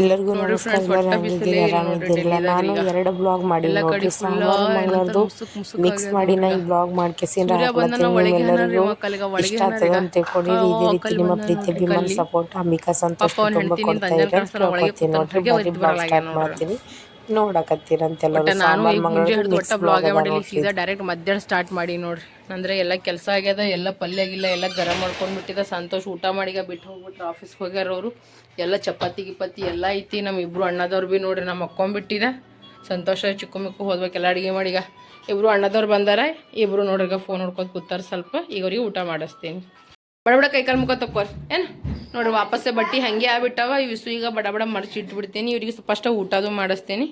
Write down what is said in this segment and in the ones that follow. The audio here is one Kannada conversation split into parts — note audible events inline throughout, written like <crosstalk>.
ಎಲ್ಲರಿಗೂ ನಮಸ್ಕಾರ friends, ಒಟ್ಟ ಎಲ್ಲರೂ ಬಿಸಿಲೇ ಹೆಂಗಿದ್ದೀರಾ? ಇಲ್ಲ ಆರಾಮ್ ನೋಡ್ರಿ ಇದ್ದೀರಲ್ಲ ಡೆಲ್ಲಿದಾಗ ನಾನು ಎರಡು ಬ್ಲಾಗ್ ಮಾಡಿ ನೋಡಿ ಸೋಮವಾರ ಮಂಗಳವಾರದು ಮಿಕ್ಸ್ ಮಾಡಿ ನಾ ಈ ಬ್ಲಾಗ್ ನಿಮ್ಮೆಲ್ಲರಿಗೂ ಒಳಗೆ ಇಷ್ಟ ಆಗ್ತದ ಅಂತ ತಿಳ್ಕೊಂಡಿರಿ ಇದೇ ರೀತಿ ನಿಮ್ಮ ಪ್ರೀತಿ ಅಭಿಮಾನ ಸಪೋರ್ಟ್ ಅಂಬಿಕಾ ಸಂತೋಷ ತುಂಬಾ ಕೊಡ್ತಾ ಒಳಗೆ ಕೇಳ್ಕೊತೀನಿ ನೋಡ್ರಿ ಬರೀ ಬ್ಲಾಗ್ ಸ್ಟಾರ್ಟ್ ಮಾಡ್ತೀನಿ ನಾನು ಈಗ ಮುಂಜೆ ಹಿಡಿದು ಒಟ್ಟ ಬ್ಲಾಗ್ ಮಾಡಿಲ್ಲ ಸೀದಾ ಡೈರೆಕ್ಟ್ ಮಧ್ಯಾಹ್ನ ಸ್ಟಾರ್ಟ್ ಮಾಡಿ ನೋಡ್ರಿ. ಅಂದ್ರೆ ಎಲ್ಲ ಕೆಲಸ ಆಗ್ಯದ ಎಲ್ಲ ಪಲ್ಯ ಆಗಿಲ್ಲ ಎಲ್ಲ ಗರಂ ಮಾಡ್ಕೊಂಡ್ಬಿಟ್ಟಿದ ಸಂತೋಷ್ ಊಟ ಮಾಡಿಗ ಬಿಟ್ಟು ಹೋಗ್ಬಿಟ್ರು ಆಫೀಸ್ಗೆ ಹೋಗ್ಯಾರ ಅವರು. ಎಲ್ಲ ಚಪಾತಿ ಗಿಪಾತಿ ಎಲ್ಲ ಐತಿ. ನಮ್ಮ ಇಬ್ರು ಅಣ್ಣದವ್ರು ಬಿ ನೋಡ್ರಿ ನಮ್ಮ ಅಕ್ಕೊಂಬಿಟ್ಟಿದ ಸಂತೋಷ ಚಿಕ್ಕ ಮಿಕ್ಕು ಹೋದ್ಬೇಕೆಲ್ಲ ಅಡುಗೆ ಮಾಡೀಗ. ಇಬ್ರು ಅಣ್ಣದವ್ರು ಬಂದಾರ. ಇಬ್ರು ನೋಡ್ರಿಗ ಫೋನ್ ನೋಡ್ಕೊತ ಕೂತಾರ ಸ್ವಲ್ಪ. ಈಗ ಅವ್ರಿಗೆ ಊಟ ಮಾಡಿಸ್ತೀನಿ. ಬಡಬಡ ಬಡ ಕೈಕಾಲು ಮುಖ ತಕ್ಕೋರ್. ಏನು? ನೋಡ್ರಿ ವಾಪಸ್ಸೆ ಬಟ್ಟೆ ಹಂಗೆ ಆಗ್ಬಿಟ್ಟವ. ಇವಿಸು ಈಗ ಬಡಬಡ ಬಡ ಮಡಚಿ ಇಟ್ಬಿಡ್ತೀನಿ. ಇವ್ರಿಗೆ ಫಸ್ಟ್ ಊಟದು ಮಾಡಿಸ್ತೀನಿ.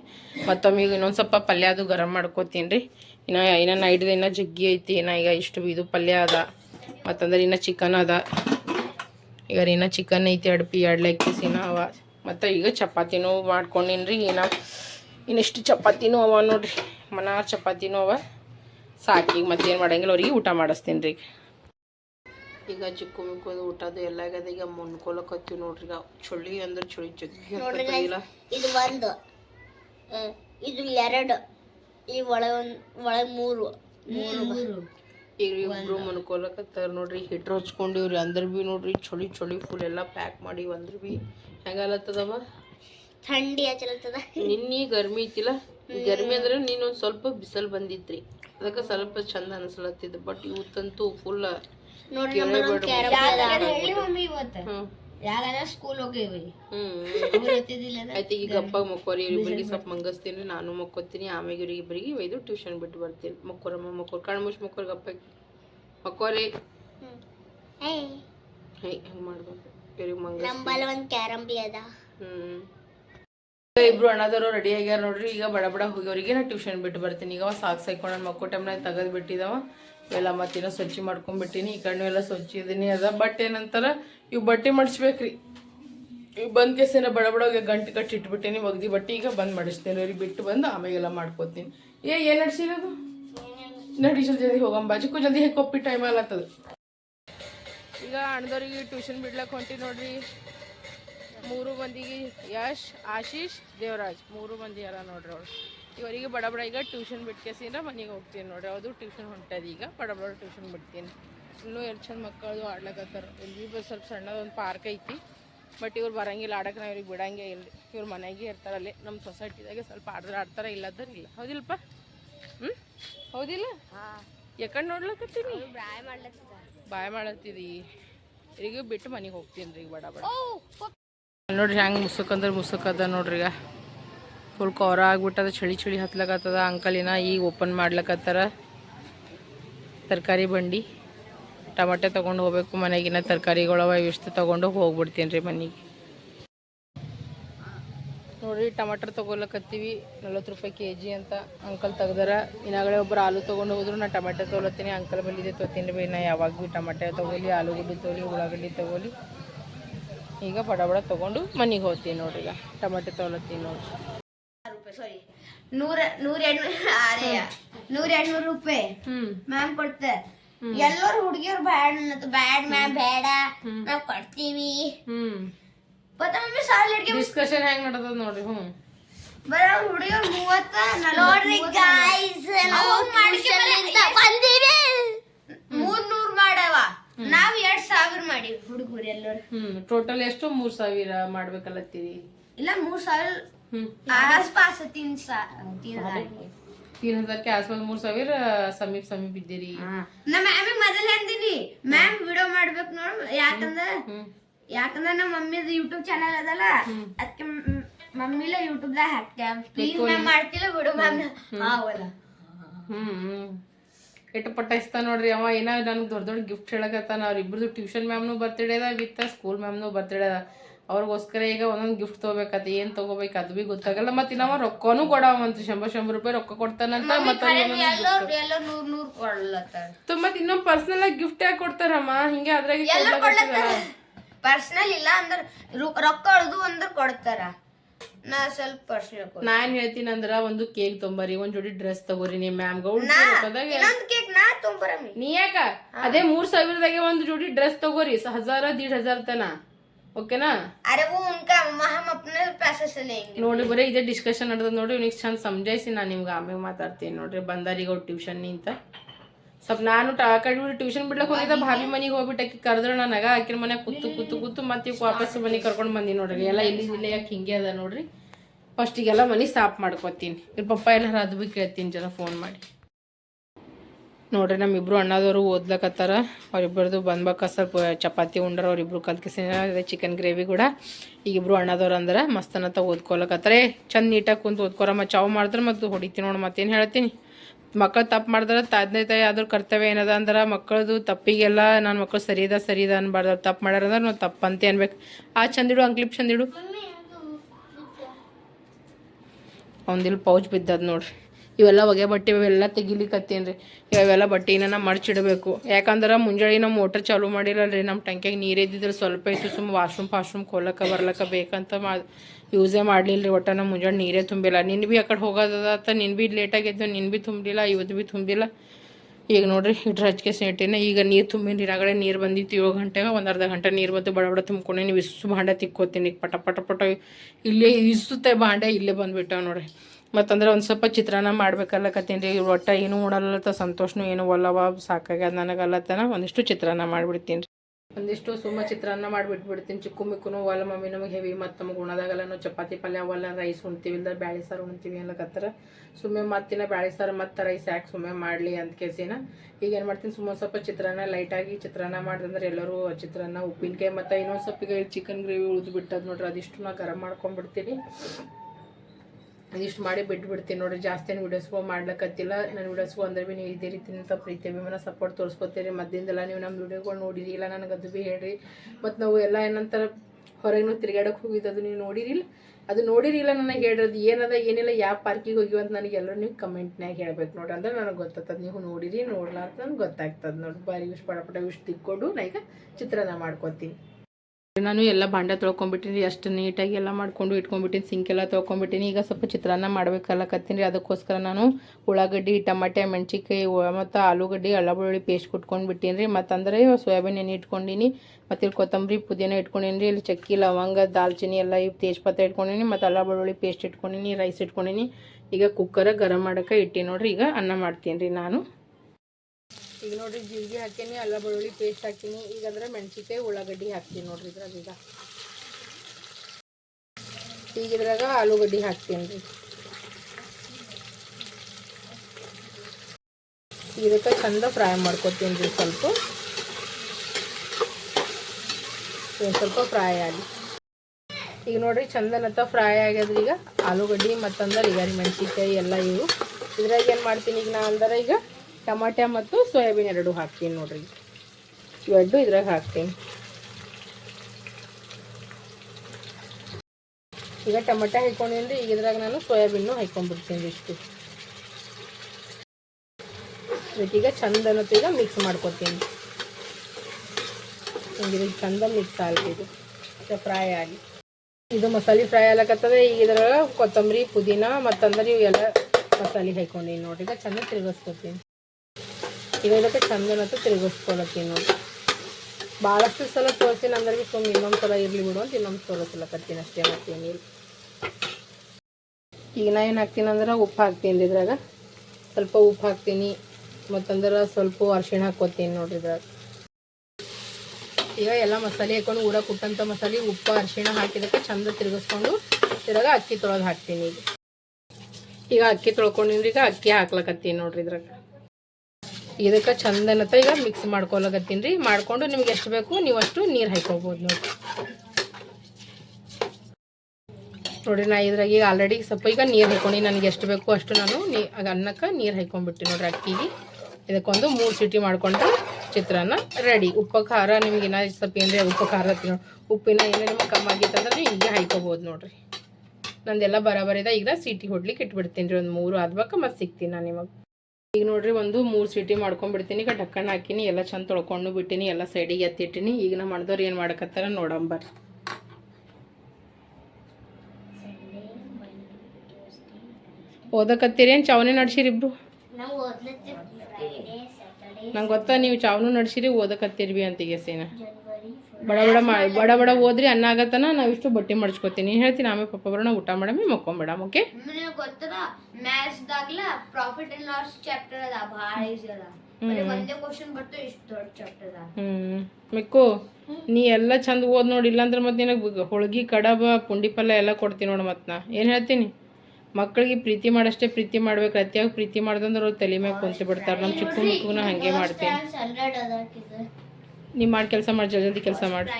ಮತ್ತೊಮ್ಮೆ ಈಗ ಇನ್ನೊಂದು ಸ್ವಲ್ಪ ಪಲ್ಯ ಅದು ಗರಂ ಮಾಡ್ಕೋತೀನಿ ರೀ ಇನ್ನು ಇನ್ನು ನೈಟ್ದು ಇನ್ನೂ ಜಗ್ಗಿ ಐತಿ. ಇನ್ನು ಈಗ ಇಷ್ಟು ಇದು ಪಲ್ಯ ಅದ. ಮತ್ತಂದ್ರೆ ಇನ್ನು ಚಿಕನ್ ಅದ. ಈಗ ಏನೋ ಚಿಕನ್ ಐತಿ ಎರಡು ಪಿ ಎರಡು ಲೆಗ್ ಪೀಸ್ ಇನ್ನು ಅವ ಮತ್ತು ಈಗ ಚಪಾತಿನೂ ಮಾಡ್ಕೊಂಡಿನಿ ರೀ ಇನ್ನು ಇನ್ನಿಷ್ಟು ಚಪಾತಿನೂ ಅವ ನೋಡ್ರಿ. ಮನಾರ್ ಚಪಾತಿನೂ ಅವ. ಸಾಕೀಗ ಮತ್ತೇನು ಮಾಡಂಗಿಲ್ಲ. ಅವ್ರಿಗೆ ಊಟ ಮಾಡಿಸ್ತೀನಿ ರೀ ಈಗ ಚಿಕ್ಕು ಮಿಕ್ಕೋದು ಊಟದು ಎಲ್ಲ ಆಗ್ಯದ. ಈಗ ಮುನ್ಕೊಲಕತ್ತೀವಿ ನೋಡ್ರಿ. ಈಗ ಚಳಿ ಅಂದ್ರೆ ಚಳಿ ಜಗ್ಗಿ ಇಲ್ಲ ಇದು ಒಂದು ಇದು ಎರಡು ಈ ಒಳಗೆ ಒಂದು ಒಳಗೆ ಮೂರು. ಮೂರು. ಈಗ ಇಬ್ರು ಮುನ್ಕೊಲಕತ್ತಾರ ನೋಡ್ರಿ ಹಿಟ್ರು ಹಚ್ಕೊಂಡಿವ್ರಿ ಅಂದ್ರೆ ಬಿ ನೋಡ್ರಿ ಚಳಿ ಚಳಿ ಫುಲ್ ಎಲ್ಲ ಪ್ಯಾಕ್ ಮಾಡಿ ಅಂದ್ರೆ ಬಿ. ಹೆಂಗಲತ್ತದವ ಥಂಡಿ ಹಚ್ಚಲತ್ತದ. ನಿನ್ನೆ ಗರ್ಮಿ ಐತಿಲ್ಲ. ಗರ್ಮಿ ಅಂದ್ರೆ ನೀನೊಂದು ಸ್ವಲ್ಪ ಬಿಸಿಲು ಬಂದಿತ್ರಿ. ಅದಕ್ಕೆ ಸ್ವಲ್ಪ ಚಂದ ಅನ್ಸ್ಲತ್ತಿದ್ದು ಬಟ್ ಇವತ್ತಂತೂ ಫುಲ್ ನೋಡ್ರಿ ಯಾವಾಗ ಸ್ಕೂಲ್ ಹೋಗಿವಿ ಆಯ್ತು ಈಗ ಗಪ್ಪಾಗ ಮಕ್ಕೋರಿ ಇವ್ರಿಬ್ರಿಗೆ ಸ್ವಲ್ಪ ಮಂಗಸ್ತೀನಿ ನಾನು ಮಕ್ಕೋತೀನಿ ಆಮೇಲೆ ಇವ್ರಿಗೆ ಇಬ್ಬರಿಗೆ ಒಯ್ದು ಟ್ಯೂಷನ್ ಬಿಟ್ಟು ಬರ್ತೀನಿ. ಮಕ್ಕೋರಮ್ಮ ಮಕ್ಕೋರ್ ಕಣ್ಣು ಮುಚ್ಚಿ ಮಕ್ಕೋರ್ ಗಪ್ಪಾಗ ಮಕ್ಕೋರಿ. ಹೈ. ಹಂಗೆ ಮಾಡ್ಬೇಕು? ಇವ್ರಿಗೆ ಮಂಗ ನಂಬಲ್ಲ ಒಂದು ಕ್ಯಾರಂ ಬಿ ಅದ. ಇಬ್ರು ಅಣ್ಣದವರು ರೆಡಿ ಆಗ್ಯಾರ ನೋಡ್ರಿ ಈಗ ಬಡ ಬಡ ಅವರಿಗೆ ನಾ ಟ್ಯೂಷನ್ ಬಿಟ್ಟು ಬರ್ತೀನಿ. ಈಗ ಸಾಕು ಸೈಕೊಂಡು ನನ್ನ ಮಕ್ಕೋ ಟೈಮ್ನಾಗ ತೆಗೆದು ಬಿಟ್ಟಿದಾವ. ಇವೆಲ್ಲ ಮತ್ತಿನ ಸ್ವಚ್ಛ ಮಾಡ್ಕೊಂಡ್ಬಿಟ್ಟಿನಿ ಈ ಕಣ್ಣು ಎಲ್ಲ ಸ್ವಚ್ಛ ಇದೀನಿ ಅದ. ಬಟ್ ಏನಂತಾರ ಇವು ಬಟ್ಟೆ ಮಾಡಿಸ್ಬೇಕ್ರಿ ಇವು ಬಂದ್ ಕೇಸಿನ ಬಡ ಬಡಗೆ ಗಂಟೆ ಕಟ್ಟಿ ಇಟ್ಬಿಟ್ಟೀನಿ, ಒಗ್ದು ಬಟ್ಟೆ ಈಗ ಬಂದ್ ಮಾಡಿಸ್ತೇನೆ ಅವ್ರಿಗೆ ಬಿಟ್ಟು ಬಂದು ಆಮೇಲೆಲ್ಲ ಮಾಡ್ಕೋತೀನಿ. ಏ, ಏನು ನಡ್ಸಿರೋದು ನಡಿ ಜಲ್ದಿ ಹೋಗಮ್ಮ ಬಾಜಿಕ್ಕೂ ಜಲ್ದಿ ಹೇಗೆ ಕೊಪ್ಪಿ ಟೈಮ್ ಅಲ್ಲತ್ತದ ಈಗ ಅಣ್ಣದವ್ರಿಗೆ ಟ್ಯೂಷನ್ ಬಿಡ್ಲಕ್ಕೆ ಹೊಂಟಿ ನೋಡ್ರಿ. ಮೂರು ಮಂದಿಗೆ ಯಶ್, ಆಶೀಶ್, ದೇವರಾಜ್. ಮೂರು ಮಂದಿ ಅರ ನೋಡ್ರಿ ಅವ್ರು. ಇವರಿಗೆ ಬಡ ಬಡ ಈಗ ಟ್ಯೂಷನ್ ಬಿಟ್ಕೇಸಿಂದ ಮನೆಗೆ ಹೋಗ್ತೀನಿ ನೋಡ್ರಿ. ಅದು ಟ್ಯೂಷನ್ ಹೊಂಟದ ಈಗ. ಬಡ ಬಡ ಟ್ಯೂಷನ್ ಬಿಡ್ತೀನಿ. ಇನ್ನೂ ಎರಡು ಚಂದ ಮಕ್ಕಳು ಆಡ್ಲಕತ್ತಾರ. ಇಲ್ಲಿ ಬಸ್ ಸ್ವಲ್ಪ ಸಣ್ಣದೊಂದು ಪಾರ್ಕ್ ಐತಿ. ಬಟ್ ಇವ್ರು ಬರಂಗಿಲ್ಲ ಆಡಕ್ಕೆ ನಾವು ಇವ್ರಿಗೆ ಬಿಡಂಗೆ ಇಲ್ಲ. ಇವ್ರು ಮನೆಗೆ ಇರ್ತಾರಲ್ಲಿ ನಮ್ಮ ಸೊಸೈಟಿದಾಗೆ ಸ್ವಲ್ಪ ಆಡಿದ್ರೆ ಆಡ್ತಾರೆ ಇಲ್ಲದ್ರೆ ಇಲ್ಲ. ಹೌದಿಲ್ಲಪ್ಪ? ಹ್ಞೂ ಹೌದಿಲ್ಲ? ಯಾಕಂಡ್ ನೋಡ್ಲಕತ್ತೀನಿ? ಬಾಯ್ ಮಾಡ್ಲತ್ತದ ಮಾಡತ್ತೀರಿ ಈಗ ಬಿಟ್ಟು ಮನೆಗೆ ಹೋಗ್ತೀನಿ ರೀ ಬಡ ಬಡ. ನೋಡ್ರಿ ಹೆಂಗೆ ಮುಸುಕಂದ್ರೆ ಮುಸುಕದ ನೋಡ್ರಿ ಈಗ. ಫುಲ್ ಕವರ ಆಗ್ಬಿಟ್ಟದ ಚಳಿ ಚಳಿ ಹತ್ಲಕತ್ತದ ಅಂಕಲಿನ ಈಗ ಓಪನ್ ಮಾಡ್ಲಕತ್ತಾರ. ತರಕಾರಿ ಬಂಡಿ. ಟಮಾಟೆ ತೊಗೊಂಡು ಹೋಗ್ಬೇಕು ಮನೆಗಿನ ತರಕಾರಿಗಳವ ಇಷ್ಟು ತೊಗೊಂಡು ಹೋಗ್ಬಿಡ್ತೀನಿ ರೀ ಮನೆಗೆ. ನೋಡಿರಿ ಟಮಾಟರ್ ತೊಗೊಲಕತ್ತೀವಿ ನಲ್ವತ್ತು ರೂಪಾಯಿ ಕೆ ಜಿ ಅಂತ ಅಂಕಲ್ ತೆಗ್ದಾರ. ಇನ್ನಾಗಲೇ ಒಬ್ಬರು ಆಲೂ ತೊಗೊಂಡು ಹೋದ್ರು ನಾ ಟಮಾಟೆ ತೊಗೊಲತ್ತೀನಿ ಅಂಕಲ್ ಬಂದಿದೆ ತೊಗೊತೀನಿ ರೀ ನಾ ಯಾವಾಗ ಭೀ ಟಮಾಟೆ ತೊಗೊಲಿ ಆಲೂಗಡ್ಡೆ ತೊಗೊಲಿ ಉಳ್ಳಾಗಡ್ಡಿ ತೊಗೊಲಿ. ಈಗ ಬಡ ಬಡ ತೊಗೊಂಡು ಮನೆಗೆ ಹೋಗ್ತೀನಿ ನೋಡ್ರಿ ಈಗ ಟಮಾಟೆ ತೊಗೊಲತ್ತೀನಿ ನೋಡ್ರಿ. ಸಾರಿ ನೂರ ನೂರ ನೂರ ಎರಡ್ನೂರು ರೂಪಾಯಿ. ಹ್ಞೂ ಮ್ಯಾಮ್ ಕೊಡ್ತಾರೆ ಎಲ್ಲರೂ ಹುಡುಗಿಯರು ಬ್ಯಾಡ್ ಅನ್ನತ್ತು ಬ್ಯಾಡ್ ಮ್ಯಾ ಬೇಡ ನಾವ್ ಕೊಡ್ತೀವಿ. ಮತ್ತೊಮ್ಮೆ ಬಟ್ ಮಮ್ಮಿ ಸಾಲ ಹಿಡ್ಕೆ ಡಿಸ್ಕಷನ್ ಹೆಂಗ್ ನಡ್ದದ ನೋಡ್ರಿ ಹ್ಞೂ ಬರ ಹುಡುಗಿಯರು ಮೂವತ್ತ ನೋಡ್ರಿ ಗಾಯ್ಸ್ ಬಂದಿವಿ. ಮೂರ್ ನೂರ್ ಮಾಡವ ನಾವ್ ಎರಡ್ ಸಾವಿರ ಮಾಡಿವಿ ಹುಡುಗರು ಎಲ್ಲರೂ. ಹ್ಞೂ ಟೋಟಲ್ ಎಷ್ಟು? ಮೂರ್ ಸಾವಿರ ಮಾಡ್ಬೇಕಲ್ಲತ್ತೀರಿ. ಇಲ್ಲ ಮೂರ್ ಸಾವಿರ ಹ್ಮ್. ಆಸ್ಪಾಸ್ ತೀನ್ ಸಾ ತೀನ್ ಹಜಾರ್ ತೀನ್ ಹಜಾರ್ಕೆ ಮೂರ್ ಸಾವಿರ ಸಮೀಪ ಸಮೀಪ ಇದ್ದೀರಿ ನಾ ಮ್ಯಾಮಿಗ್ ಮೊದಲ ಅಂದಿನಿ. ಮ್ಯಾಮ್ ವಿಡಿಯೋ ಮಾಡ್ಬೇಕು ನೋಡು. ಯಾಕಂದ್ರ ಯಾಕಂದ್ರ ನಮ್ಮ ಮಮ್ಮಿದ ಯೂಟ್ಯೂಬ್ ಚಾನಲ್ ಅದಲ್ಲ? ಅದಕ್ಕೆ ಮಮ್ಮಿಲ ಯೂಟ್ಯೂಬ್ ದಾಗ ಹಾಕ್ತೆ ಪ್ಲೀಸ್ ಮ್ಯಾಮ್ ಮಾಡ್ತಿಲ್ಲ ವಿಡಿಯೋ ಮ್ಯಾಮ್ ಆವಲ್ಲ ಹ್ಞೂ ಕೆಟ್ಟ ಪಟಾಯಿಸ್ತಾ ನೋಡ್ರಿ ಅವ. ಏನ ನನಗೆ ದೊಡ್ಡ ದೊಡ್ಡ ಗಿಫ್ಟ್ ಹೇಳಕತ್ತಾನ. ಅವ್ರ ಇಬ್ಬರದು ಟ್ಯೂಷನ್ ಮ್ಯಾಮ್ನು ಬರ್ತಿಡೇದ ವಿತ್ ಸ್ಕೂಲ್ ಮ್ಯಾಮ್ನು ಬರ್ತಿಡೇದ ಅವ್ರಿಗೋಸ್ಕರ ಈಗ ಒಂದೊಂದು ಗಿಫ್ಟ್ ತೊಗೋಬೇಕತ್ತ ಏನು ತೊಗೋಬೇಕು ಅದು ಭೀ ಗೊತ್ತಾಗಲ್ಲ. ಮತ್ತೆ ಇನ್ನವ ರೊಕ್ಕನೂ ಕೊಡವಂತ ಶಂಬರ್ ಶಂಬರ್ ರೂಪಾಯಿ ರೊಕ್ಕ ಕೊಡ್ತಾನಂತ ಮತ್ತೆ ಮತ್ತೆ ಇನ್ನೊಂದು ಪರ್ಸನಲ್ ಆಗಿ ಗಿಫ್ಟ್ ಯಾಕೆ ಕೊಡ್ತಾರಮ್ಮ? ಹಿಂಗೆ ಅದ್ರಾಗ ಪರ್ಸನಲ್ ಇಲ್ಲ ಅಂದ್ರ ರೊಕ್ಕ ಅಳ್ದು ಅಂದ್ರ ಕೊಡ್ತಾರ. ನಾ ಸ್ವಲ್ಪ ಪರ್ಸನಲ್ ನಾ ಏನ್ ಹೇಳ್ತೀನಿ ಅಂದ್ರ ಒಂದು ಕೇಕ್ ತೊಂಬರಿ ಒಂದ್ ಜೋಡಿ ಡ್ರೆಸ್ ತಗೋರಿ ನಿಮ್ ಮ್ಯಾಮ್ ಕೇಕ್ ನಾ ತೊಂಬರಮ್ಮಿ ನೀ ಯಾಕ? ಅದೇ ಮೂರ್ ಸಾವಿರದಾಗೆ ಒಂದ್ ಜೋಡಿ ಡ್ರೆಸ್ ತಗೋರಿ ಹಜಾರ ದೀಡ್ ಹಜಾರ್ ತನ. ಓಕೆನಾ अरे वो उनका हम अपने पैसा ಕ್ಲಾಸಸ್ ಅಲ್ಲಿ ಹೆಂಗೆ ನೋಡ್ರಿ ಬರೀ ಇದೇ ಡಿಸ್ಕಷನ್ ನಡೆದ ನೋಡ್ರಿ ಇವ್ನಿಗೆ ಚಂದ ಸಮಜಾಯಿಸಿ ನಾನು ನಿಮ್ಗೆ ಆಮೇಲೆ ಮಾತಾಡ್ತೀನಿ ನೋಡ್ರಿ ಬಂದಾರೀಗ ಅವ್ರು ಟ್ಯೂಷನ್ ನಿಂತ ಸ್ವಲ್ಪ ನಾನು ಟ- ಆ ಕಡೆ ಟ್ಯೂಷನ್ ಬಿಡ್ಲಕ್ಕೆ ಹೋಗಿದ್ದ ಭಾವಿ ಮನೆಗೆ ಹೋಗ್ಬಿಟ್ಟು ಆಕಿ ಕರೆದ್ರೆ ನನಗ ಆಕಿನ ಮನೆ ಕೂತು ಕೂತು ಕೂತು ಮತ್ತೆ ಈಗ ವಾಪಸ್ ಮನೆಗೆ ಕರ್ಕೊಂಡು ಬಂದಿ ನೋಡ್ರಿ ಎಲ್ಲ ಇಲ್ಲಿ ಇಲ್ಲ ಯಾಕೆ ಹಿಂಗೆ ಅದ ನೋಡ್ರಿ ಫಸ್ಟಿಗೆಲ್ಲ ಮನೆ ಸಾಫ್ ಮಾಡ್ಕೊತೀನಿ ಇವ್ರ ಪಪ್ಪ ಎಲ್ಲಾರ ಅದು ಭೀ ಕೇಳ್ತೀನಿ ಜನ ಫೋನ್ ಮಾಡಿ ನೋಡ್ರಿ ನಮ್ಮಿಬ್ರು ಅಣ್ಣದವರು ಓದ್ಲಕತ್ತಾರ. ಅವ್ರಿಬ್ಬರದು ಬಂದ್ಬೇಕ ಸ್ವಲ್ಪ ಚಪಾತಿ ಉಂಡ್ರ ಅವ್ರಿಬ್ರು ಕಲ್ಕಿಸಿನ ಚಿಕನ್ ಗ್ರೇವಿ ಕೂಡ. ಈಗ ಇಬ್ರು ಅಣ್ಣದವ್ರು ಅಂದ್ರೆ ಮಸ್ತನತ್ತ ಓದ್ಕೊಲಕತ್ತಾರೆ. ಚಂದ ನೀಟಾಗಿ ಕುಂತು ಓದ್ಕೊರಮ್ಮ ಚಾವ್ ಮಾಡಿದ್ರೆ ಮತ್ತು ಹೊಡಿತೀನಿ ನೋಡಿ ಮತ್ತೇನು ಹೇಳ್ತೀನಿ. ಮಕ್ಕಳು ತಪ್ಪು ಮಾಡಿದ್ರೆ ತಂದೆ ತಾಯಿ ಆದ್ರೂ ಕರ್ತವ್ಯ ಏನದ ಅಂದ್ರೆ ಮಕ್ಕಳದು ತಪ್ಪಿಗೆಲ್ಲ ನನ್ನ ಮಕ್ಕಳು ಸರಿದ ಸರಿದ ಅನ್ಬಾರ್ದು ತಪ್ಪು ಮಾಡ್ಯಾರ ಅಂದ್ರೆ ನಾವು ತಪ್ಪಂತೆ ಅನ್ಬೇಕು. ಆ ಚಂದಿಡು ಅಂಕ್ಲಿಪ್ ಚಂದಿಡು ಒಂದಿಲ್ ಪೌಚ್ ಬಿದ್ದದ ನೋಡ್ರಿ. ಇವೆಲ್ಲ ಒಗೆ ಬಟ್ಟೆ, ಇವೆಲ್ಲ ತೆಗಿಲಿಕತ್ತೀನಿ ರೀ ಇವೆಲ್ಲ ಬಟ್ಟೆನ ಮಡ್ಚಿಡಬೇಕು. ಯಾಕಂದ್ರೆ ಮುಂಜಾನೆ ನಾವು ಮೋಟರ್ ಚಾಲೂ ಮಾಡಿರಲ್ಲ ರೀ ನಮ್ಮ ಟ್ಯಾಂಕಿಗೆ ನೀರು ಇದ್ದಿದ್ರೆ ಸ್ವಲ್ಪ ಇತ್ತು ಸುಮ್ಮ ವಾಶ್ರೂಮ್ ಫಾಶ್ರೂಮ್ ಕೊಲ್ಲಕ್ಕೆ ಬರ್ಲಕ್ಕ ಬೇಕಂತ ಮಾ ಯೂಸೇ ಮಾಡಲಿಲ್ಲ ರೀ ಒಟ್ಟು ನಮ್ಮ ಮುಂಜಾನೆ ನೀರೇ ತುಂಬಿಲ್ಲ. ನಿನ್ನ ಭೀ ಆ ಕಡೆ ಹೋಗೋದತ್ತ ನಿನ್ನ ಭೀ ಲೇಟಾಗಿ ಎದ್ದು ನಿನ್ನ ಭೀ ತುಂಬಿಲ್ಲ ಇವತ್ತು ಭೀ ತುಂಬಿಲ್ಲ ಈಗ ನೋಡ್ರಿ ಹಿಟ್ರ್ ಹಚ್ಕೆ ಸೇಟಿನ, ಈಗ ನೀರು ತುಂಬಿನಿ ನೀರಾಗಡೆ ನೀರು ಬಂದಿತ್ತು ಏಳು ಗಂಟೆಗೆ, ಒಂದು ಅರ್ಧ ಗಂಟೆ ನೀರು ಬಂತು, ಬಡ ಬಡ ತುಂಬ್ಕೊಂಡು ನೀವು ಇಷ್ಟು ಭಾಂಡೆ ತಿಕ್ಕೋತೀನಿ, ಪಟ ಪಟ ಪಟ, ಇಲ್ಲೇ ಇಸುತ್ತೆ ಭಾಂಡೆ ಇಲ್ಲೇ ಬಂದುಬಿಟ್ಟಾವ ನೋಡ್ರಿ. ಮತ್ತಂದ್ರೆ ಒಂದು ಸ್ವಲ್ಪ ಚಿತ್ರಾನ್ನ ಮಾಡ್ಬೇಕಲ್ಲಕತ್ತೀನಿ ರೀ ಒಟ್ಟು ಏನು ಉಣಲ್ಲತ್ತ ಸಂತೋಷನೂ ಏನು ಒಲ್ಲವ, ಸಾಕಾಗ್ಯದ ನನಗಲ್ಲತ್ತನ ಒಂದಿಷ್ಟು ಚಿತ್ರಾನ್ನ ಮಾಡಿಬಿಡ್ತೀನಿ. ರೀ ಒಂದಿಷ್ಟು ಸುಮ್ಮ ಚಿತ್ರಾನ್ನ ಮಾಡಿಬಿಟ್ಬಿಡ್ತೀನಿ. ಚಿಕ್ಕು ಮಿಕ್ಕುನು ಒಲ್ಲ, ಮಮ್ಮಿ ನಮಗೆ ಹೆವಿ ಮತ್ತು ನಮಗೆ ಉಣದಾಗಲ್ಲ. ನಾವು ಚಪಾತಿ ಪಲ್ಯ, ಒಲ್ಲ, ರೈಸ್ ಉಣ್ತೀವಿ ಇಲ್ಲ ಬ್ಯಾಳಿ ಸಾರು ಉಣ್ತೀವಿ ಅನ್ನಕತ್ತಾರ. ಸುಮ್ಮನೆ ಮತ್ತಿನ ಬ್ಯಾಳಿ ಸಾರು ಮತ್ತು ರೈಸ್ ಯಾಕೆ ಸುಮ್ಮನೆ ಮಾಡಲಿ ಅಂತ ಕೇಸಿನ. ಈಗ ಏನು ಮಾಡ್ತೀನಿ, ಸುಮ್ಮನೆ ಸ್ವಲ್ಪ ಚಿತ್ರಾನ್ನ ಲೈಟಾಗಿ ಚಿತ್ರಾನ್ನ ಮಾಡಿದ್ರೆ ಎಲ್ಲರೂ ಚಿತ್ರಾನ್ನ ಉಪ್ಪಿನಕಾಯಿ ಮತ್ತು ಇನ್ನೊಂದು ಸ್ವಲ್ಪ ಈಗ ಚಿಕನ್ ಗ್ರೇವಿ ಉಳಿದು ಬಿಟ್ಟದ ನೋಡ್ರಿ ಅದಿಷ್ಟು ನಾ ಗರಂ ಮಾಡ್ಕೊಂಡ್ಬಿಡ್ತೀನಿ. ಇದಿಷ್ಟು ಮಾಡಿ ಬಿಟ್ಬಿಡ್ತೀನಿ ನೋಡಿರಿ, ಜಾಸ್ತಿ ಏನು ವಿಡಿಯೋಸ್ಗಳು ಮಾಡ್ಲಕತ್ತಿಲ್ಲ. ನನ್ನ ವಿಡಿಯೋಸ್ಗಳು ಅಂದ್ರೆ ಭೀ ನೀವು ಇದೇ ರೀತಿ ಅಂತ ಪ್ರೀತಿ, ಅಭಿಮಾನ ಸಪೋರ್ಟ್ ತೋರಿಸ್ಕೊತೀರಿ. ಮದ್ದಿಂದೆಲ್ಲ ನೀವು ನಮ್ಮ ವಿಡಿಯೋಗಳು ನೋಡಿರಿಲ್ಲ ನನಗೆ ಅದು ಭೀ ಹೇಳ್ರಿ. ಮತ್ತು ನಾವು ಎಲ್ಲ ಏನಂತಾರೆ ಹೊರಗೆ ತಿರುಗಾಡಕ್ಕೆ ಹೋಗಿದ್ದು ಅದು ನೀವು ನೋಡಿರಿಲ್ಲ ಅದು ನೋಡಿರಿಲ್ಲ ನನಗೆ ಹೇಳ್ರದು ಏನದ, ಏನಿಲ್ಲ, ಯಾವ ಪಾರ್ಕಿಗೆ ಹೋಗಿ ಅಂತ ನನಗೆ ಎಲ್ಲರೂ ನೀವು ಕಮೆಂಟ್ನಾಗ ಹೇಳ್ಬೇಕು ನೋಡಿ ಅಂದ್ರೆ ನನಗೆ ಗೊತ್ತಾಗ್ತದೆ ನೀವು ನೋಡಿರಿ, ನೋಡ್ಲಾರ್ದು ನನಗೆ ಗೊತ್ತಾಗ್ತದೆ ನೋಡಿ ಬಾರಿ ವಿಷ್ ಇಷ್ಟು ತಿಕ್ಕೊಂಡು ನಾ ಈಗ ಚಿತ್ರಾನ್ನ ಮಾಡ್ಕೊತೀನಿ ನಾನು ಎಲ್ಲ ಭಾಂಡೆ ತೊಳ್ಕೊಂಡ್ಬಿಟ್ಟಿನಿ ಎಷ್ಟು ನೀಟಾಗಿ ಎಲ್ಲ ಮಾಡ್ಕೊಂಡು ಇಟ್ಕೊಂಡ್ಬಿಟ್ಟಿನಿ ಸಿಂಕ್ ಎಲ್ಲ ತೊಳ್ಕೊಂಬಿಟ್ಟಿನಿ. ಈಗ ಸ್ವಲ್ಪ ಚಿತ್ರಾನ್ನ ಮಾಡ್ಬೇಕಲ್ಲಕತ್ತೀನಿ ರೀ ಅದಕ್ಕೋಸ್ಕರ ನಾನು ಉಳ್ಳಾಗಡ್ಡಿ, ಟಮಾಟೆ, ಮೆಣಸಿನ್ಕಾಯಿ ಮತ್ತು ಆಲೂಗಡ್ಡೆ ಬೆಳ್ಳುಳ್ಳಿ ಪೇಸ್ಟ್ ಕುಟ್ಕೊಂಡು ಬಿಟ್ಟೀನಿ ರೀ ಮತ್ತಂದ್ರೆ ಸೋಯಾಬೀನ್ ಎಣ್ಣೆ ಇಟ್ಕೊಂಡಿನಿ, ಮತ್ತು ಇಲ್ಲಿ ಕೊತ್ತಂಬರಿ, ಪುದೀನ ಇಟ್ಕೊಂಡೀನಿ ರೀ ಇಲ್ಲಿ ಚಕ್ಕಿ, ಲವಂಗ, ದಾಲ್ಚಿನಿ ಎಲ್ಲ ಇವು ತೇಜ್ಪತ್ತ ಇಟ್ಕೊಂಡಿನಿ, ಮತ್ತು ಬೆಳ್ಳುಳ್ಳಿ ಪೇಸ್ಟ್ ಇಟ್ಕೊಂಡಿನಿ ರೈಸ್ ಇಟ್ಕೊಂಡಿನಿ. ಈಗ ಕುಕ್ಕರ ಗರಂ ಮಾಡೋಕೆ ಇಟ್ಟಿ ನೋಡ್ರಿ, ಈಗ ಅನ್ನ ಮಾಡ್ತೀನಿ ರೀ ನಾನು. ಈಗ ನೋಡ್ರಿ, ಜೀರಿಗೆ ಹಾಕೀನಿ ಅಲ್ಲ ಬೆಳ್ಳುಳ್ಳಿ ಪೇಸ್ಟ್ ಹಾಕೀನಿ ಈಗ ಅಂದ್ರೆ ಮೆಣಸಿನ್ಕಾಯಿ, ಉಳ್ಳಾಗಡ್ಡಿ ಹಾಕ್ತೀನಿ ನೋಡ್ರಿ ಇದ್ರಾಗ ಈಗ. ಈಗ ಇದ್ರಾಗ ಆಲೂಗಡ್ಡಿ ಹಾಕ್ತೀನಿ ರೀ. ಇದಕ್ಕೆ ಚಂದ ಫ್ರೈ ಮಾಡ್ಕೊತೀನಿ ರೀ ಸ್ವಲ್ಪ. ಸ್ವಲ್ಪ ಫ್ರೈ ಆಗಿ. ಈಗ ನೋಡ್ರಿ ಚಂದನತ್ತ ಫ್ರೈ ಆಗ್ಯದ್ರಿ ಈಗ. ಆಲೂಗಡ್ಡಿ ಮತ್ತಂದ್ರೆ ಈಗ ಮೆಣಸಿನ್ಕಾಯಿ, ಎಲ್ಲ ಇವು. ಇದ್ರಾಗ ಏನು ಮಾಡ್ತೀನಿ ಈಗ ನಾ ಅಂದ್ರೆ ಈಗ ಟಮಾಟೆ ಮತ್ತು ಸೋಯಾಬೀನ್ ಎರಡು ಹಾಕ್ತೀನಿ ನೋಡ್ರಿ. ಇವೆರಡು ಇದ್ರಾಗ ಹಾಕ್ತೀನಿ. ಈಗ ಟಮಾಟೆ ರೀ ಈಗ ಇದ್ರಾಗ ನಾನು ಸೋಯಾಬೀನು ಹಾಕೊಂಡ್ಬಿಡ್ತೀನಿ ಇಷ್ಟು. ಈಗ ಚಂದ ಈಗ ಮಿಕ್ಸ್ ಮಾಡ್ಕೊತೀನಿ. ಹಿಂಗಿದ್ರೆ ಚಂದ ಮಿಕ್ಸ್ ಆಗಲಿ ಇದು. ಫ್ರೈ ಆಗಿ. ಇದು ಮಸಾಲೆ ಫ್ರೈ ಆಗ್ಲಕತ್ತದ, ಈಗ ಇದ್ರಾಗ ಕೊತ್ತಂಬರಿ, ಪುದೀನ ಮತ್ತಂದ್ರೆ ಇವೆಲ್ಲ ಮಸಾಲೆ ಹಾಕೊಂಡೀನಿ ನೋಡ್ರಿ. ಈಗ ಚಂದ ತಿರುಗಿಸ್ಕೊತೀನಿ. ಈಗ ಇದಕ್ಕೆ ಚಂದನಂತ ತಿರುಗಿಸ್ಕೊಳತ್ತೀನಿ ನೋಡಿ ಭಾಳಷ್ಟು ಸಲ ತೋರಿಸ್ತೀನಿ ಅಂದ್ರೆ ಸುಮ್ಮ ಸುಮ್ಮನೆ ಇನ್ನೊಂದು ಸಲ ಇರಲಿ ಬಿಡು ಅಂತ ಇನ್ನೊಂದು ತೋರಿಸ್ಲಕತ್ತೀನಿ ಅಷ್ಟೇ ಮತ್ತೇನಿಲ್ಲ ಈಗ ನಾ ಏನು ಹಾಕ್ತೀನಿ ಅಂದ್ರೆ ಉಪ್ಪು ಹಾಕ್ತೀನಿ ಇದ್ರಾಗ. ಸ್ವಲ್ಪ ಉಪ್ಪು ಹಾಕ್ತೀನಿ, ಮತ್ತಂದ್ರೆ ಸ್ವಲ್ಪ ಅರ್ಶಿಣ ಹಾಕೋತೀನಿ ನೋಡ್ರಿ ಇದ್ರಾಗ. ಈಗ ಎಲ್ಲ ಮಸಾಲೆ ಹಾಕೊಂಡು ಊರ ಕುಟ್ಟಂತ ಮಸಾಲೆ, ಉಪ್ಪು, ಅರ್ಶಿಣ ಹಾಕಿದಕ್ಕೆ ಚಂದ ತಿರುಗಿಸ್ಕೊಂಡು ಇದ್ರಾಗ ಅಕ್ಕಿ ತೊಳೆದು ಹಾಕ್ತೀನಿ ಈಗ. ಈಗ ಅಕ್ಕಿ ಈಗ ಅಕ್ಕಿ ಹಾಕ್ಲಕತ್ತೀನಿ ನೋಡ್ರಿ ಇದ್ರಾಗ. ಇದಕ್ಕೆ ಚಂದನತ್ತ ಈಗ ಮಿಕ್ಸ್ ಮಾಡ್ಕೊಳಕತ್ತೀನಿ ರೀ. ಮಾಡ್ಕೊಂಡು ನಿಮ್ಗೆ ಎಷ್ಟು ಬೇಕು ನೀವು ಅಷ್ಟು ನೀರು ಹಾಕೋಬೋದು ನೋಡಿ ನೋಡಿರಿ ನಾ ಇದ್ರಾಗ ಈಗ ಆಲ್ರೆಡಿ ಸ್ವಲ್ಪ ಈಗ ನೀರು ಹಾಕೊಂಡು ನನಗೆ ಎಷ್ಟು ಬೇಕು ಅಷ್ಟು ನಾನು ನೀ ಅನ್ನಕ್ಕೆ ನೀರು ಹಾಕೊಂಡ್ಬಿಟ್ಟು ನೋಡ್ರಿ ಅಕ್ಕಿಗೆ. ಇದಕ್ಕೊಂದು ಮೂರು ಸೀಟಿ ಮಾಡ್ಕೊಂಡ್ರೆ ಚಿತ್ರಾನ್ನ ರೆಡಿ ಉಪ್ಪು, ಖಾರ ನಿಮ್ಗೆ ಏನಾದ್ರು ಸ್ವಲ್ಪ ಏನ್ರಿ ಉಪ್ಪು, ಖಾರ ನೋಡಿ. ಉಪ್ಪಿನ ಏನೇ ನಿಮ್ಗೆ ಕಮ್ಮಿ ಆಗಿತ್ತು ಅಂದ್ರೆ ನೀವು ಹೀಗೆ ಹಾಯ್ಕೋಬೋದು ನೋಡ್ರಿ. ನಂದೆಲ್ಲ ಬರಾಬರಿದ ಈಗ ಸೀಟಿ ಹೊಡ್ಲಿಕ್ಕೆ ಇಟ್ಬಿಡ್ತೀನಿ ರೀ. ಒಂದು ಮೂರು ಆದ್ಬೇಕು ಮತ್ತೆ ಸಿಗ್ತೀನಿ ನಾನು ನಿಮಗೆ. ಈಗ ನೋಡ್ರಿ ಒಂದು ಮೂರು ಸೀಟಿ ಮಾಡ್ಕೊಂಡ್ಬಿಡ್ತೀನಿ. ಈಗ ಢಕ್ಕನ್ ಹಾಕಿನಿ ಎಲ್ಲ ಚಂದ ತೊಳ್ಕೊಂಡು ಬಿಟ್ಟಿನಿ ಎಲ್ಲ ಸೈಡಿಗೆ ಎತ್ತಿಟ್ಟಿನಿ. ಈಗ ನಾ ಮಾಡಿದವ್ರು ಏನು ಮಾಡಕತ್ತಾರ ನೋಡಂಬರ್ ಓದಕತ್ತೀರಿ ಏನು? ಚಾವನೆ ನಡ್ಸಿರಿ ಸ್ಯಾಟರ್ಡೇ ನಂಗೆ ಗೊತ್ತಾ ನೀವು ಚಾವನು ನಡ್ಸಿರಿ ಓದಕತ್ತೀರಿ ಬಿ ಅಂತ ಸೇನ ಬಡ ಬಡ ಮಾಡಿ ಬಡ ಬಡ ಹೋದ್ರಿ ಅನ್ನ ಆಗತ್ತನ ನಾವಿಷ್ಟು ಬಟ್ಟೆ ಮಡ್ಚ್ಕೊತೀನಿ ಹೇಳ್ತೀನಿ ಆಮೇಲೆ ಪಪ್ಪ ಬರೋಣ ಊಟ ಮಾಡಮಿ ಮಕ್ಕೊಂಬೇಡಮ್ ಓಕೆ ನಿಮಗೆ ಗೊತ್ತದ ಮ್ಯಾಥ್ಸ್ ದಾಗ್ಲ ಪ್ರಾಫಿಟ್ ಅಂಡ್ ಲಾಸ್ ಚಾಪ್ಟರ್ ಅದ ಭಾಳ ಈಸಿ ಅದ ಬರೀ ಒಂದೇ ಕ್ವಶನ್ ಬರ್ತವೆ ಇಷ್ಟು ದೊಡ್ಡ ಚಾಪ್ಟರ್ ಅದ ಹ್ಞೂ ಮಿಕ್ಕು ನೀ ಎಲ್ಲ ಚಂದ ಓದ್ ನೋಡಿ ಇಲ್ಲಾಂದ್ರೆ ಮತ್ತೆ ನಿನಗೆ ಹೋಳ್ಗಿ ಕಡಬ ಪುಂಡಿ ಪಲ್ಯ ಎಲ್ಲ ಕೊಡ್ತೀನಿ ನೋಡಿ ಮತ್ತೆ ನಾ ಏನು ಹೇಳ್ತೀನಿ ಮಕ್ಕಳಿಗೆ ಪ್ರೀತಿ ಮಾಡಷ್ಟೇ ಪ್ರೀತಿ ಮಾಡ್ಬೇಕು ಅತಿಯಾಗಿ ಪ್ರೀತಿ ಮಾಡ್ದಂದ್ರೆ ಅವ್ರು ತಲೆ ಮ್ಯಾಗ ಕುಂತು ಬಿಡ್ತಾರೆ ನಮ್ಮ ಚಿಕ್ಕ ಮಕ್ಕಳನ್ನ ಹಾಗೆ ಮಾಡ್ತೀನಿ ಹಂಡ್ರೆಡ್ ಅದ ಇದು ನೀ ಮಾಡಿ ಕೆಲಸ ಮಾಡಿ, ಜಲ್ದಿ ಕೆಲಸ ಮಾಡಿ.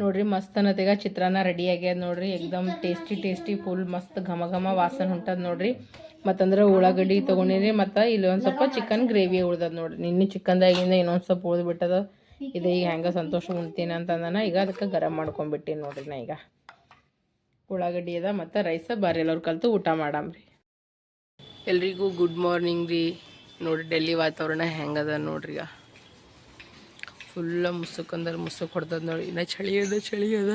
ನೋಡ್ರಿ ಮಸ್ತ್ ಅನ್ನತೆಗ ಚಿತ್ರಾನ್ನ ರೆಡಿ ಆಗ್ಯದ ನೋಡ್ರಿ. ಎಕ್ದಮ್ ಟೇಸ್ಟಿ ಟೇಸ್ಟಿ ಫುಲ್ ಮಸ್ತ್ ಘಮ ಘಮ ವಾಸನೆ ಹೊಂಟದ ನೋಡ್ರಿ. ಮತ್ತಂದ್ರೆ ಉಳ್ಳಾಗಡ್ಡಿ ತೊಗೊಂಡಿರಿ ಮತ್ತು ಇಲ್ಲಿ ಒಂದು ಸ್ವಲ್ಪ ಚಿಕನ್ ಗ್ರೇವಿ ಉಳ್ದದ ನೋಡ್ರಿ. ನಿನ್ನೆ ಚಿಕನ್ದಾಗಿಂದ ಇನ್ನೊಂದು ಸ್ವಲ್ಪ ಉಳ್ದು ಬಿಟ್ಟದ. ಇದು ಈಗ ಹೆಂಗೆ ಸಂತೋಷ ಉಣ್ತೀನಿ ಅಂತಂದನ ಈಗ ಅದಕ್ಕೆ ಗರಂ ಮಾಡ್ಕೊಂಡ್ಬಿಟ್ಟಿನಿ ನೋಡ್ರಿ ನಾ ಈಗ. ಉಳ್ಳಾಗಡ್ಡಿ ಅದ ಮತ್ತು ರೈಸ ಬಾರಿ ಎಲ್ಲರು ಕಲ್ತು ಊಟ ಮಾಡಾಮ್ರಿ. ಎಲ್ರಿಗೂ ಗುಡ್ ಮಾರ್ನಿಂಗ್ ರೀ. ನೋಡಿ ಡೆಲ್ಲಿ ವಾತಾವರಣ ಹೆಂಗದ ನೋಡ್ರಿ ಈಗ. ಫುಲ್ಲ ಮುಸುಕಂದ್ರೆ ಮುಸುಕ್ ಹೊಡ್ದದ ನೋಡಿ ಇನ್ನು ಚಳಿ ಅದ ಚಳಿ ಅದ.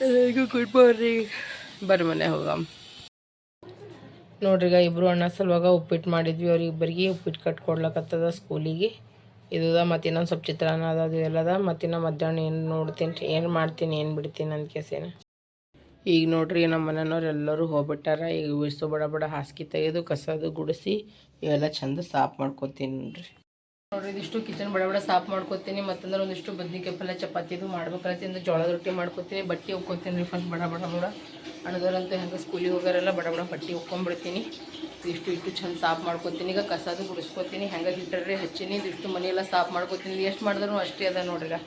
ಎಲ್ಲರಿಗೂ ಗುಡ್ ಮಾರ್ನಿಂಗ್ ಬರ್ರಿ ಮನೆ ಹೋಗಮ್. ನೋಡ್ರಿಗ ಈಗ ಇಬ್ರು ಅಣ್ಣ ಸಲುವಾಗ ಉಪ್ಪಿಟ್ಟು ಮಾಡಿದ್ವಿ ಅವ್ರಿಗೆ ಇಬ್ಬರಿಗೆ ಉಪ್ಪಿಟ್ಟು ಕಟ್ಕೊಡ್ಲಕತ್ತದ ಸ್ಕೂಲಿಗೆ ಇದುದ ಮತ್ತು ಇನ್ನೊಂದು ಸ್ವಲ್ಪ ಚಿತ್ರಾನ್ನ ಅದ, ಅದು ಎಲ್ಲದ ಮತ್ತಿನ್ನ ಮಧ್ಯಾಹ್ನ ಏನು ನೋಡ್ತೀನಿ, ಏನು ಮಾಡ್ತೀನಿ, ಏನು ಬಿಡ್ತೀನಿ ಅಂತ ಕೇಸೇನ ಈಗ ನೋಡ್ರಿ ನಮ್ಮ ಮನೆಯವ್ರು ಎಲ್ಲರೂ ಹೋಗ್ಬಿಟ್ಟಾರ. ಈಗ ಇಷ್ಟು ಬಡ ಬಡ ಹಾಸಿಗೆ ತೆಗೆದು, ಕಸದು ಗುಡಿಸಿ ಇವೆಲ್ಲ ಚಂದ ಸಾಫ್ ಮಾಡ್ಕೊತೀನಿ ನೋಡ್ರಿ ನೋಡ್ರಿ, ಇದಿಷ್ಟು ಕಿಚನ್ ಬಡ ಬಡ ಸಾಫ್ ಮಾಡ್ಕೋತೀನಿ, ಮತ್ತಂದ್ರೆ ಒಂದಿಷ್ಟು ಬದ್ನಿಕಾಯಿ ಪಲ್ಯ ಚಪಾತಿದು ಮಾಡ್ಬೇಕಂತ ಜೋಳದ ರೊಟ್ಟಿ ಮಾಡ್ಕೋತೀನಿ, ಬಟ್ಟೆ ಒಕ್ಕೋತೀನಿ ರೀ ಫಸ್ಟ್ ಬಡ ಬಡ ಬಡ ಅಣ್ಣದವ್ರಂತೂ ಹೆಂಗೆ ಸ್ಕೂಲಿಗೆ ಹೋಗೋರೆಲ್ಲ ಬಡ ಬಡ ಬಟ್ಟೆ ಒಕ್ಕೊಂಬಿಡ್ತೀನಿ ಇಷ್ಟು ಇಷ್ಟು ಚಂದ ಸಾಫ್ ಮಾಡ್ಕೋತೀನಿ, ಈಗ ಕಸದು ಗುಡಿಸ್ಕೋತೀನಿ, ಹೆಂಗೆ ಹೀಟರ್ರಿ ಹಚ್ಚೀನಿ, ಇದಿಷ್ಟು ಮನೆಯೆಲ್ಲ ಸಾಫ್ ಮಾಡ್ಕೋತೀನಿ ಎಷ್ಟು ಮಾಡಿದ್ರು ಅಷ್ಟೇ ಅದ ನೋಡ್ರಿ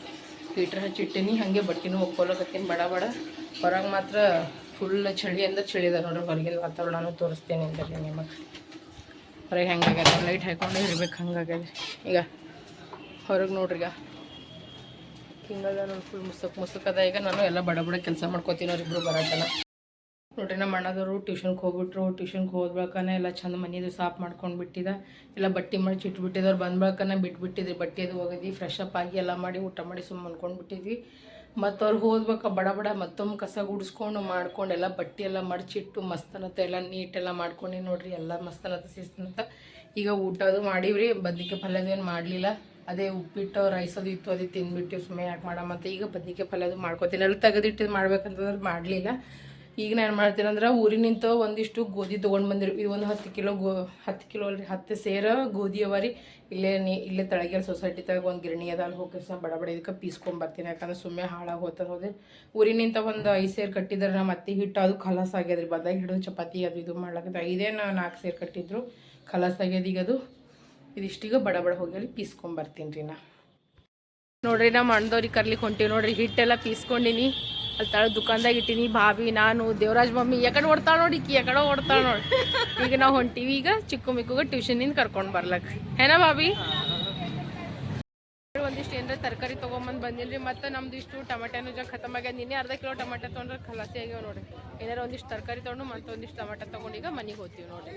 ಹೀಟ್ರ್ ಹಚ್ಚಿಟ್ಟಿನಿ ಹಾಗೆ ಬಟ್ಟೆನೂ ಒಕ್ಕೋಲಕತ್ತೀನಿ ಬಡ ಬಡ. ಹೊರಗೆ ಮಾತ್ರ ಫುಲ್ ಚಳಿ ಅಂದ್ರೆ ಚಳಿ ಅದ ನೋಡ್ರಿ, ಹೊರಗಿನ ವಾತಾವರಣನೂ ತೋರಿಸ್ತೀನಿ ಅಂದ್ರೆ ನಿಮಗೆ ಹೊರಗೆ ಹೆಂಗಾಗ್ಯದ ಲೈಟ್ ಹಾಕೊಂಡು ಇರ್ಬೇಕು ಹಂಗಾಗ್ಯದ ಈಗ ಹೊರಗೆ ನೋಡ್ರಿ ಈಗ. ಹಿಂಗದ ಫುಲ್ ಮುಸುಕ್ ಮುಸುಕ್ ಅದ. ಈಗ ನಾನು ಎಲ್ಲ ಬಡ ಬಡ ಕೆಲಸ ಮಾಡ್ಕೋತೀನಿ ಅವ್ರಿಬ್ರು ಬರತ್ತನ ನೋಡ್ರಿ ನಮ್ಮ ಅಣ್ಣದವರು ಟ್ಯೂಷನ್ಗೆ ಹೋಗ್ಬಿಟ್ರು. ಟ್ಯೂಷನ್ಗೆ ಹೋದ್ಬೇಕನ ಎಲ್ಲ ಚಂದ ಮನೆಯದು ಸಾಫ್ ಮಾಡ್ಕೊಂಡು ಬಿಟ್ಟಿದ. ಎಲ್ಲ ಬಟ್ಟೆ ಮಾಡಿ ಚಿಟ್ಬಿಟ್ಟಿದ್ದವ್ರು ಬಂದ್ಬೇಕನ ಬಿಟ್ಬಿಟ್ಟಿದ್ರಿ. ಬಟ್ಟೆ ಅದು ಹೋಗಿದ್ವಿ ಫ್ರೆಶ್ ಅಪ್ ಆಗಿ ಎಲ್ಲ ಮಾಡಿ ಊಟ ಮಾಡಿ ಸುಮ್ಮನೆ ಮತ್ತು ಅವ್ರು ಹೋದ್ಬೇಕ ಬಡ ಬಡ ಮತ್ತೊಮ್ಮೆ ಕಸ ಗುಡಿಸ್ಕೊಂಡು ಮಾಡ್ಕೊಂಡು ಎಲ್ಲ ಬಟ್ಟೆ ಎಲ್ಲ ಮಡಚಿಟ್ಟು ಮಸ್ತನತ್ತ, ಎಲ್ಲ ನೀಟೆಲ್ಲ ಮಾಡ್ಕೊಂಡು ನೋಡ್ರಿ ಎಲ್ಲ ಮಸ್ತನತ್ತ ಸಿಸ್ತನತ್ತ ಈಗ ಊಟ ಅದು ಮಾಡೀವ್ರಿ, ಬದ್ನಿಕಾಯಿ ಪಲ್ಯದ ಏನು ಮಾಡಲಿಲ್ಲ. ಅದೇ ಉಪ್ಪಿಟ್ಟು ರೈಸ್ ಅದು ಇತ್ತು, ಅದೇ ತಿಂದ್ಬಿಟ್ಟು ಸುಮ್ಮನೆ ಯಾಕೆ ಮತ್ತು ಈಗ ಬದ್ನಿಕಾಯಿ ಪಲ್ಯ ಅದು ಮಾಡ್ಕೊತೀನಿ. ಎಲ್ಲ ತೆಗೆದಿಟ್ಟಿದ್ದು ಮಾಡ್ಬೇಕಂತಂದ್ರೆ ಮಾಡಲಿಲ್ಲ. ಈಗ ನಾನು ಮಾಡ್ತೀನಿ ಅಂದ್ರೆ ಊರಿನಿಂದ ಒಂದಿಷ್ಟು ಗೋಧಿ ತೊಗೊಂಡು ಬಂದಿರು. ಇದು ಒಂದು ಹತ್ತು ಕಿಲೋ ಗೋ, ಹತ್ತು ಕಿಲೋ ಅಲ್ರಿ, ಹತ್ತು ಸೇರ ಗೋಧಿ ಅವ ರೀ. ಇಲ್ಲೇ ನೀ, ಇಲ್ಲೇ ತಳಗೇರಿ ಸೊಸೈಟಿ ತಗ ಒಂದು ಗಿರಣಿ ಅದ ಅಲ್ಲಿ ಹೋಗಿ ಬಡ ಬಡ ಇದಕ್ಕೆ ಪೀಸ್ಕೊಂಬರ್ತೀನಿ ಯಾಕಂದ್ರೆ ಸುಮ್ಮನೆ ಹಾಳಾಗಿ ಹೋಗ್ತದೆ ಹೋದೆ ಊರಿನಿಂದ ಒಂದು ಐದು ಸೇರು ಕಟ್ಟಿದ್ರೆ ನಮ್ಮ ಅತ್ತಿ ಹಿಟ್ಟು ಅದು ಖಲಾಸ್ ಆಗ್ಯದ್ರಿ. ಬಂದಾಗ ಹಿಡಿದು ಚಪಾತಿ ಅದು ಇದು ಮಾಡ್ಲಕ್ಕ ಇದೇನು ನಾಲ್ಕು ಸೇರು ಕಟ್ಟಿದ್ರು, ಖಲಾಸ್ ಆಗ್ಯದ ಈಗ ಅದು. ಇದಿಷ್ಟೀಗ ಬಡ ಬಡ ಹೋಗಿ ಅಲ್ಲಿ ಪೀಸ್ಕೊಂಬರ್ತೀನಿ ರೀ ನಾ. ನೋಡ್ರಿ ನಾ ಮಣ್ಣದವ್ರಿಗೆ ಕರ್ಲಿಕ್ಕೆ ಹೊಂಟೀವಿ ನೋಡ್ರಿ. ಹಿಟ್ಟೆಲ್ಲ ಪೀಸ್ಕೊಂಡಿನಿ. ಅಲ್ಲಿ ತಳ ದುಕಾನ್ದಾಗ ಇಟ್ಟಿನಿ ಭಾವಿ ನಾನು, ದೇವರಾಜ್ ಮಮ್ಮಿ ಯಾಕಡೆ ಓಡ್ತಾಳ ನೋಡಿ ಕಿ ಯಾಕಡೆ ಓಡ್ತಾಳ ನೋಡಿ. ಈಗ ನಾವು ಹೊಂಟಿವಿ, ಈಗ ಚಿಕ್ಕು ಮಿಕ್ಕುಗ ಟ್ಯೂಷನಿಂದ ಕರ್ಕೊಂಡು ಬರ್ಲಕ್. ಏನ ಭಾವಿ ಒಂದಿಷ್ಟು ಏನಾರ ತರಕಾರಿ ತೊಗೊಂಬಂದು ಬಂದಿಲ್ರಿ, ಮತ್ತೆ ನಮ್ದು ಇಷ್ಟು ಟಮಾಟೆನೂ ಜಗ ಖತಮ್ ಆಗ್ಯದ. ನಿನ್ನೆ ಅರ್ಧ ಕಿಲೋ ಟಮಾಟೆ ತೊಗೊಂಡ್ರೆ ಖಲಾಸಿ ಆಗ್ಯಾವ ನೋಡಿ ಏನಾರ ಒಂದಿಷ್ಟು ತರಕಾರಿ ತೊಗೊಂಡು ಮತ್ತೆ ಒಂದಿಷ್ಟು ಟಮಾಟೆ ತೊಗೊಂಡು ಈಗ ಮನೆಗೆ ಹೋಗ್ತೀವಿ ನೋಡ್ರಿ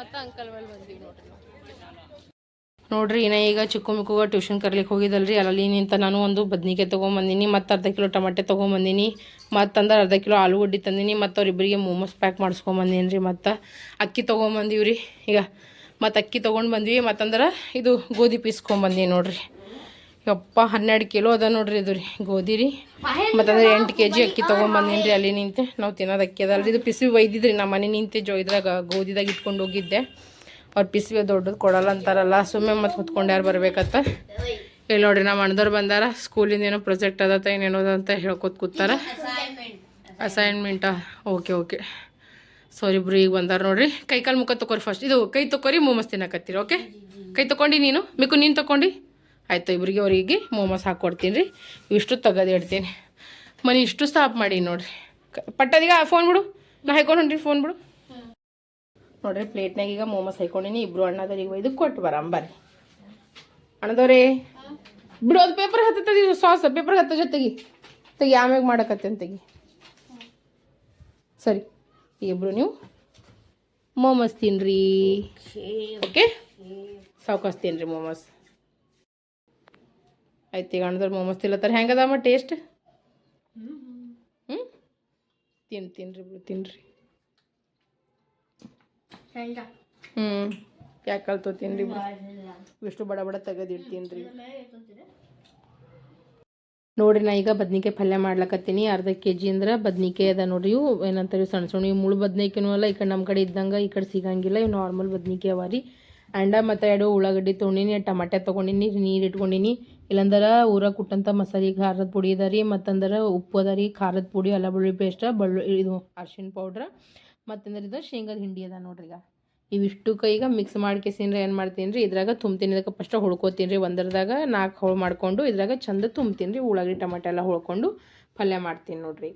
ಮತ್ತೆ ಅಂಕಲ್ ಮೇಲೆ ಬಂದೀವಿ ನೋಡ್ರಿ. ನೋಡ್ರಿ, ಇನ್ನ ಈಗ ಚಿಕ್ಕು ಮಿಕ್ಕುಗ ಟ್ಯೂಷನ್ ಕರ್ಲಿಕ್ಕೆ ಹೋಗಿದ್ದಲ್ರಿ ಅಲ್ಲಿ ನಿಂತ ನಾನು ಒಂದು ಬದ್ನಿಕಾಯಿ ತೊಗೊಂಬಂದಿನಿ, ಮತ್ತು ಅರ್ಧ ಕಿಲೋ ಟಮಾಟೆ ತೊಗೊಂಬಂದಿನಿ, ಮತ್ತು ಅಂದ್ರೆ ಅರ್ಧ ಕಿಲೋ ಆಲೂಗಡ್ಡೆ ತಂದಿನಿ, ಮತ್ತು ಅವ್ರಿಬ್ಬರಿಗೆ ಮೋಮೋಸ್ ಪ್ಯಾಕ್ ಮಾಡಿಸ್ಕೊಂಬಂದಿನಿ ರೀ ಮತ್ತು ಅಕ್ಕಿ ತೊಗೊಂಬಂದೀವಿ ರೀ ಈಗ ಮತ್ತು ಅಕ್ಕಿ ತೊಗೊಂಡು ಬಂದ್ವಿ ಮತ್ತಂದ್ರೆ ಇದು ಗೋಧಿ ಪೀಸ್ಕೊಂಬಂದೀನಿ ನೋಡ್ರಿ. ಯಪ್ಪ, ಹನ್ನೆರಡು ಕಿಲೋ ಅದ ನೋಡ್ರಿ ಇದು ರೀ, ಗೋಧಿ ರೀ. ಮತ್ತಂದ್ರೆ ಎಂಟು ಕೆ ಜಿ ಅಕ್ಕಿ ತೊಗೊಂಬಂದೀನಿ ರೀ ಅಲ್ಲಿ ನಿಂತೆ. ನಾವು ತಿನ್ನೋದು ಅಕ್ಕಿ ಅದಲ್ರಿ. ಇದು ಪಿಸಿ ಒಯ್ದಿದ್ರಿ ನಮ್ಮ ಮನೆ ನಿಂತೆ ಜೋ ಇದ್ರಾಗ ಗೋಧಿದಾಗ ಇಟ್ಕೊಂಡು ಹೋಗಿದ್ದೆ. ಅವ್ರು ಪಿಸ್ವಿ ದೊಡ್ಡದು ಕೊಡಲ್ಲ ಅಂತಾರಲ್ಲ ಸುಮ್ಮನೆ ಮತ್ತೆ ಹೊತ್ಕೊಂಡು ಯಾರು ಬರ್ಬೇಕತ್ತ ಇಲ್ಲಿ ನೋಡ್ರಿ ನಮ್ಮ ಅಣ್ಣದವ್ರು ಬಂದಾರ, ಸ್ಕೂಲಿಂದ ಏನೋ ಪ್ರೊಜೆಕ್ಟ್ ಅದತ್ತ ಏನೇನೋ ಅಂತ ಹೇಳ್ಕೊತ ಕೂತಾರ. ಅಸೈನ್ಮೆಂಟಾ ಓಕೆ ಓಕೆ. ಸಾರಿ ಇಬ್ರು ಈಗ ಬಂದಾರ ನೋಡ್ರಿ. ಕೈ ಕಾಲು ಮುಖ ತಗೋರಿ ಫಸ್ಟ್ ಇದು ಕೈ ತಗೋರಿ ಮೋಮಸ್ ತಿನ್ನಕತ್ತೀರಿ, ಓಕೆ? ಕೈ ತಗೊಂಡು ನೀನು? ಮಿಕ್ಕು ನೀನು ತಗೊಂಡು ಆಯಿತು, ಇಬ್ರಿಗೆ ಅವ್ರಿಗೆ ಮೋಮಸ್ ಹಾಕ್ಕೊಡ್ತೀನಿ ರೀ. ಇಷ್ಟು ತೆಗೆದು ಇಡ್ತೀನಿ. ಮನೆ ಇಷ್ಟು ಸ್ಟಾಪ್ ಮಾಡಿ ನೋಡ್ರಿ. ಪಟ್ಟದೀಗ ಫೋನ್ ಬಿಡು. ನಾ ಹಾಕೊಂಡು ಫೋನ್ ಬಿಡು. ನೋಡ್ರಿ ಪ್ಲೇಟ್ನಾಗ ಈಗ ಮೋಮೋಸ್ ಹಾಕೊಂಡಿನಿ ಇಬ್ರು ಅಣ್ಣದವ್ರಿಗೆ ಇದು ಕೊಟ್ಟು ಬರಂಬರ್ರಿ ಅಣ್ಣದವ್ರೇ ಬಿಡು ಅದು ಪೇಪರ್ ಹತ್ತದ ಸಾಸ್ ಪೇಪರ್ ಹತ್ತ ಜೊತೆಗೆ ತೆಗಿ. ಆಮ್ಯಾಗ ಮಾಡಕತ್ತೇನೆ ತೆಗಿ. ಸರಿ ಇಬ್ರು ನೀವು ಮೋಮೋಸ್ ತಿನ್ರಿ. ಓಕೆ ಸಾವ್ಕಾಸ್ ತಿನ್ರಿ ಮೋಮೋಸ್. ಆಯ್ತು ಈಗ ಅಣ್ಣದವ್ರು ಮೋಮೋಸ್ ತಿಲ್ಲತ್ತಾರ ಹೆಂಗದಮ್ಮ ಟೇಸ್ಟ್ ಹ್ಞೂ ತಿನ್ ತಿನ್ರಿ ಬಿಡು ತಿನ್ರಿ. ಹ್ಞೂ ಯಾಕೆ ಕಲ್ತು ತಿನ್ರಿ ಬಿಡು. ಇಷ್ಟು ಬಡ ಬಡ ತೆಗೆದಿಡ್ತೀನಿ ತಿನ್ರಿ ನೋಡ್ರಿ ನಾ ಈಗ ಬದ್ನಿಕಾಯಿ ಪಲ್ಯ ಮಾಡ್ಲಕತ್ತೀನಿ. ಅರ್ಧ ಕೆ ಜಿ ಅಂದ್ರೆ ಬದ್ನಿಕಾಯಿ ಅದ ನೋಡ್ರಿ. ಇವು ಏನಂತಾರೆ ಸಣ್ಣ ಸಣ್ಣ ಇವು ಮುಳ್ಳು ಬದ್ನಿಕಾಯಿನೂ ಅಲ್ಲ ಈ ಕಡೆ ನಮ್ಮ ಕಡೆ ಇದ್ದಂಗೆ ಈ ಕಡೆ ಸಿಗಂಗಿಲ್ಲ. ಇವು ನಾರ್ಮಲ್ ಬದ್ನಿಕಾಯಿ ಅವ ರೀ. ಅಂಡ ಮತ್ತು ಎರಡು ಉಳ್ಳಾಗಡ್ಡಿ ತೊಗೊಂಡಿನಿ ಟಮಾಟೆ ತೊಗೊಂಡಿನಿ ನೀರು ಇಟ್ಕೊಂಡಿನಿ. ಇಲ್ಲಂದ್ರೆ ಊರಾಗ ಕುಟ್ಟಂಥ ಮಸಾಲೆ ಖಾರದ ಪುಡಿ ಅದ ರೀ ಮತ್ತಂದ್ರೆ ಉಪ್ಪು ಅದ ರೀ ಖಾರದ ಪುಡಿ ಅಲ್ಲ ಬೆಳ್ಳುಳ್ಳಿ ಪೇಸ್ಟ್ ಬೆಳ್ಳು ಇದು ಅರ್ಶಿಣ ಪೌಡ್ರ್ ಮತ್ತಂದ್ರೆ ಇದು ಶೇಂಗದ ಹಿಂಡಿ ಅದ ನೋಡ್ರಿ ಈಗ. ಇವಿಷ್ಟಕ್ಕೆ ಈಗ ಮಿಕ್ಸ್ ಮಾಡ್ಕೇಸಿನ್ರಿ, ಏನು ಮಾಡ್ತೀನಿ ರೀ ಇದ್ರಾಗ ತುಂಬ್ತೀನಿ ಇದಕ್ಕೆ ಫಸ್ಟ್ ಹುಳ್ಕೋತೀನಿ ರೀ ಒಂದರದಾಗ ನಾಲ್ಕು ಹೋಳು ಮಾಡ್ಕೊಂಡು, ಇದ್ರಾಗ ಚಂದ ತುಂಬ್ತೀನಿ ರೀ ಉಳ್ಳಾಗಡ್ಡಿ, ಟೊಮೆಟೊ ಎಲ್ಲ ಹೊಳ್ಕೊಂಡು ಪಲ್ಯ ಮಾಡ್ತೀನಿ ನೋಡ್ರಿ.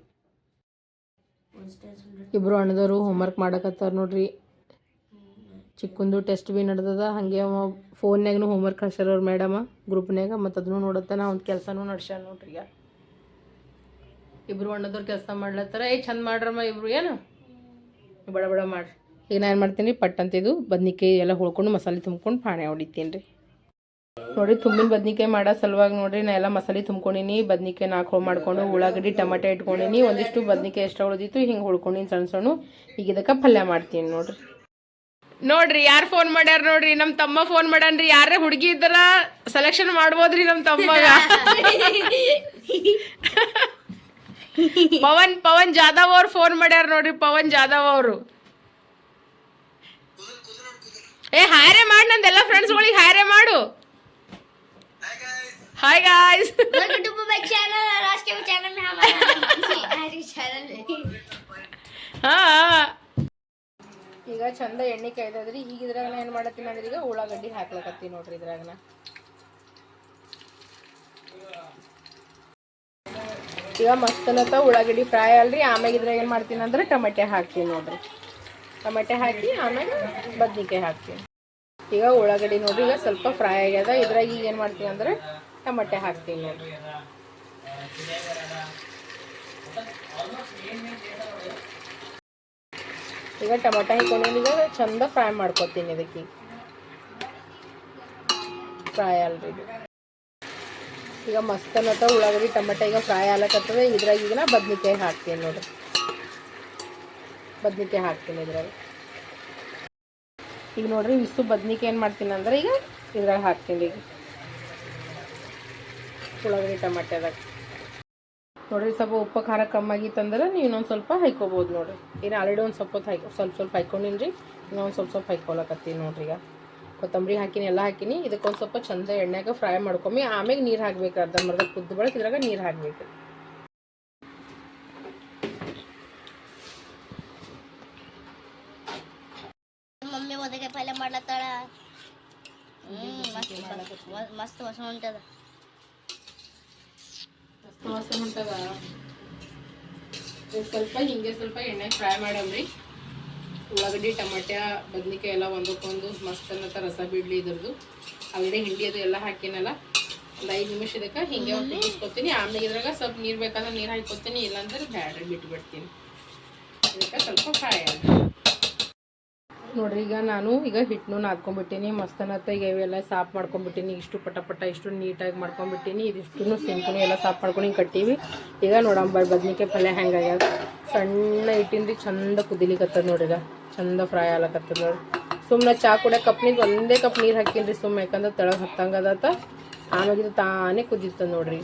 ಇಬ್ಬರು ಅಣ್ಣದವರು ಹೋಮ್ವರ್ಕ್ ಮಾಡಕತ್ತಾರ ನೋಡ್ರಿ. ಚಿಕ್ಕಂದು ಟೆಸ್ಟ್ ಭೀ ನಡ್ದದ, ಹಾಗೆ ಅವ ಫೋನ್ಯಾಗೂ ಹೋಮ್ವರ್ಕ್ ಕಳ್ಸ್ಯಾರ ಅವ್ರ ಮೇಡಮ ಗ್ರೂಪ್ನ್ಯಾಗ ಮತ್ತು ಅದನ್ನು ನಾ ಅವ್ನ ಕೆಲಸನೂ ನಡ್ಸ್ಯಾರ ನೋಡ್ರಿ ಈಗ. ಇಬ್ರು ಅಣ್ಣದವ್ರು ಕೆಲಸ ಮಾಡ್ಲತ್ತಾರ, ಏ ಚಂದ ಮಾಡ್ರಮ್ಮ ಇಬ್ರು, ಏನು? ಬಡ ಬಡ ಮಾಡಿರಿ ಈಗ ನಾನು ಏನು ಮಾಡ್ತೀನಿ ಪಟ್ ಅಂತ ಇದು ಬದ್ನಿಕಾಯಿ ಎಲ್ಲ ಹುಳ್ಕೊಂಡು ಮಸಾಲೆ ತುಂಬ್ಕೊಂಡು ಪಾಣೆ ಹೊಡಿತೀನಿ ರೀ. ನೋಡಿ, ತುಂಬಿನ ಬದ್ನಿಕಾಯಿ ಮಾಡೋ ಸಲುವಾಗಿ ನೋಡಿರಿ, ನಾ ಎಲ್ಲ ಮಸಾಲೆ ತುಂಬ್ಕೊಂಡಿನಿ ಬದ್ನಿಕಾಯಿ ನಾಲ್ಕು ಮಾಡ್ಕೊಂಡು ಉಳ್ಳಾಗಡ್ಡಿ, ಟಮಾಟೆ ಇಟ್ಕೊಂಡಿನಿ. ಒಂದಿಷ್ಟು ಬದ್ನಿಕಾಯಿ ಎಷ್ಟು ಉಳಿದಿತ್ತು, ಹಿಂಗೆ ಹುಳ್ಕೊಂಡಿನಿ ಸಣ್ಣ ಸಣ್ಣ. ಈಗ ಇದಕ್ಕೆ ಪಲ್ಯ ಮಾಡ್ತೀನಿ ನೋಡ್ರಿ. ನೋಡ್ರಿ, ಯಾರು ಫೋನ್ ಮಾಡ್ಯಾರ ನೋಡ್ರಿ ನಮ್ಮ ತಮ್ಮ ಫೋನ್ ಮಾಡ್ಯಾನ್ರಿ ಯಾರೇ ಹುಡುಗಿ ಇದ್ದಾರ ಸೆಲೆಕ್ಷನ್ ಮಾಡ್ಬೋದ್ರಿ ನಮ್ಮ ತಮ್ಮಗ. <laughs> <laughs> ಪವನ್ ಪವನ್ ಜಾಧವ್ ಅವ್ರು ಫೋನ್ ಮಾಡ್ಯಾರ ನೋಡ್ರಿ ಪವನ್ ಜಾಧವ್ ಅವರು. ಏ ಹಾರೆ ಮಾಡಿ ನಂದೆಲ್ಲ ಫ್ರೆಂಡ್ಸ್ಗಳಿಗೆ ಹಾರೆ ಮಾಡು. <laughs> ಹಾಯ್ ಗಾಯ್ಸ್ ಹಾ ಈಗ ಚಂದ ಎಣ್ಣೆ ಕಾಯ್ದದ್ರಿ ಈಗ ಇದ್ರಾಗ ಏನ್ ಮಾಡತ್ತೀನಿ ಅಂದ್ರೆ ಈಗ ಉಳ್ಳಾಗಡ್ಡಿ ಹಾಕ್ಲಕತ್ತೀನಿ ನೋಡ್ರಿ ಇದ್ರಾಗನ. ಈಗ ಮಸ್ತನತ ಉಳ್ಳಾಗಡ್ಡಿ ಫ್ರೈ ಅಲ್ರಿ. ಆಮ್ಯಾಗ ಇದ್ರಾಗ ಏನು ಮಾಡ್ತೀನಿ ಅಂದ್ರೆ ಟೊಮೆಟೆ ಹಾಕ್ತೀನಿ ನೋಡ್ರಿ. ಟೊಮೆಟೆ ಹಾಕಿ ಆಮ್ಯಾಗ ಬದ್ನಿಕಾಯಿ ಹಾಕ್ತೀನಿ. ಈಗ ಉಳ್ಳಾಗಡ್ಡಿ ನೋಡ್ರಿ, ಈಗ ಸ್ವಲ್ಪ ಫ್ರೈ ಆಗ್ಯದ. ಇದ್ರಾಗ ಈಗ ಏನು ಮಾಡ್ತೀನಿ ಅಂದ್ರೆ ಟೊಮೆಟೆ ಹಾಕ್ತೀನಿ ನೋಡ್ರಿ. ಈಗ ಟೊಮೆಟೊ ಹಾಕೊಂಡು ಈಗ ಚಂದ ಫ್ರೈ ಮಾಡ್ಕೊತೀನಿ ಇದಕ್ಕೆ. ಫ್ರೈ ಅಲ್ರಿ ಈಗ ಮಸ್ತ್ ಅನ್ನತ್ತ ಉಳ್ಳಾಗಡ್ಡಿ, ಟೊಮೆಟೊ ಈಗ ಫ್ರೈ ಆಗ್ಲಕತ್ತದ. ಇದ್ರಾಗ ಈಗ ನಾ ಬದ್ನಿಕಾಯಿ ಹಾಕ್ತೀನಿ ನೋಡ್ರಿ. ಬದ್ನಿಕಾಯಿ ಹಾಕ್ತೀನಿ ಇದ್ರಾಗ. ಈಗ ನೋಡ್ರಿ ಇಷ್ಟು ಬದ್ನಿಕಾಯಿ ಏನು ಮಾಡ್ತೀನಿ ಅಂದ್ರೆ ಈಗ ಇದ್ರಾಗ ಹಾಕ್ತೀನಿ ಈಗ. ಉಳ್ಳಾಗಡ್ಡಿ, ಟೊಮೆಟೊದಾಗ. ನೋಡ್ರಿ, ಸ್ವಲ್ಪ ಉಪ್ಪು, ಖಾರ ಕಮ್ಮಿ ಆಗಿತ್ತಂದ್ರೆ ನೀವು ಇನ್ನೊಂದು ಸ್ವಲ್ಪ ಹಾಯ್ಕೋಬೋದು ನೋಡ್ರಿ. ಏನು ಆಲ್ರೆಡಿ ಒಂದು ಸ್ವಲ್ಪ ಹೊತ್ತು ಹಾಕಿ ಸ್ವಲ್ಪ ಸ್ವಲ್ಪ ಹಾಯ್ಕೊಂಡಿನ್ರಿ. ಇನ್ನೊಂದು ಸ್ವಲ್ಪ ಸ್ವಲ್ಪ ಹಾಯ್ಕೊಳಕತ್ತೀನಿ ನೋಡ್ರಿ ಈಗ. ಕೊತ್ತಂಬರಿ ಹಾಕಿನಿ ಎಲ್ಲ ಹಾಕಿನಿ. ಇದಕ್ಕೊಂದು ಸ್ವಲ್ಪ ಚಂದ ಎಣ್ಣೆಗೆ ಫ್ರೈ ಮಾಡ್ಕೊಂಬಿ ಆಮೇಲೆ ನೀರು ಹಾಕ್ಬೇಕು ಅರ್ಧ ಮರ್ಧ ಕುದ್ದು ಬಳಕೆ. ಇದ್ರಾಗ ನೀರು ಹಾಕ್ಬೇಕು ಮಮ್ಮಿ ಒದಗೆ ಪಲ್ಯ ಮಾಡ್ಲತ್ತಾಳ. ಹ್ಮ್ ಮಸ್ತ್ ವಾಸನೆ ಹೊಂಟದ. ವಾಸನೆ ಹೊಂಟದ. ಸ್ವಲ್ಪ ಹಿಂಗೆ ಸ್ವಲ್ಪ ಎಣ್ಣೆ ಫ್ರೈ ಮಾಡಮ್ರಿ. ಉಳ್ಳಾಗಡ್ಡಿ ಟಮಾಟ್ಯ ಬದ್ನಿಕಾಯಿ ಎಲ್ಲ ಒಂದಕ್ಕೊಂದು ಮಸ್ತ್ ಅನ್ನತ್ತ ರಸ ಬಿಡ್ಲಿ ಇದ್ರದ್ದು. ಆಲ್ರೆಡಿ ಹಿಂಡಿ ಅದು ಎಲ್ಲ ಹಾಕಿನಲ್ಲ. ಒಂದು ಐದು ನಿಮಿಷ ಇದಕ್ಕೆ ಹಿಂಗೆ ಕುದಿಸ್ಕೊತೀನಿ. ಆಮೇಲೆ ಇದ್ರಾಗ ಸ್ವಲ್ಪ ನೀರು ಬೇಕಾದ್ರೆ ನೀರು ಹಾಕ್ಕೊತೀನಿ ಇಲ್ಲಾಂದ್ರೆ ಬ್ಯಾಡ್ರಿ ಬಿಟ್ಟು ಬಿಡ್ತೀನಿ ಇದಕ್ಕೆ ಸ್ವಲ್ಪ ಫ್ರೈ ಆಗ ನೋಡ್ರಿ ಈಗ ನಾನು ಈಗ ಹಿಟ್ಟನ್ನು ನಾದ್ಕೊಂಡ್ಬಿಟ್ಟಿನಿ ಅನ್ನತ್ತ ಈಗ ಇವೆಲ್ಲ ಸಾಫ್ ಮಾಡ್ಕೊಂಡ್ಬಿಟ್ಟಿನಿ. ಇಷ್ಟು ಪಟ ಪಟ ಇಷ್ಟು ನೀಟಾಗಿ ಮಾಡ್ಕೊಂಡ್ಬಿಟ್ಟಿನಿ. ಇದಿಷ್ಟು ಸಿಂಪಲ್ ಎಲ್ಲ ಸಾಫ್ ಮಾಡ್ಕೊಂಡು ಹಿಂಗೆ ಕಟ್ಟೀವಿ. ಈಗ ನೋಡಂಬ ಬದ್ನಿಕಾಯಿ ಪಲ್ಯ ಹೆಂಗಾಗ್ಯದ? ಸಣ್ಣ ಇಟ್ಟಿನ್ರಿ ಚಂದ ಕುದಿಲಿಕತ್ತದ ನೋಡ್ರಿ ಈಗ. ಚಂದ ಫ್ರೈ ಆಗ್ಲಕತ್ತದ ನೋಡ್ರಿ ಸುಮ್ಮನೆ ಚಾ ಕುಡಿಯೋ ಕಪ್ನಿಗೆ ಒಂದೇ ಕಪ್ ನೀರು ಹಾಕಿನ್ರಿ ಸುಮ್ಮನೆ ಯಾಕಂದ್ರೆ ತೆಳಗೆ ಹತ್ತಂಗದತ್ತ ಆಮೇಲೆ ಇದು ತಾನೇ ಕುದಿತದ ನೋಡ್ರಿ.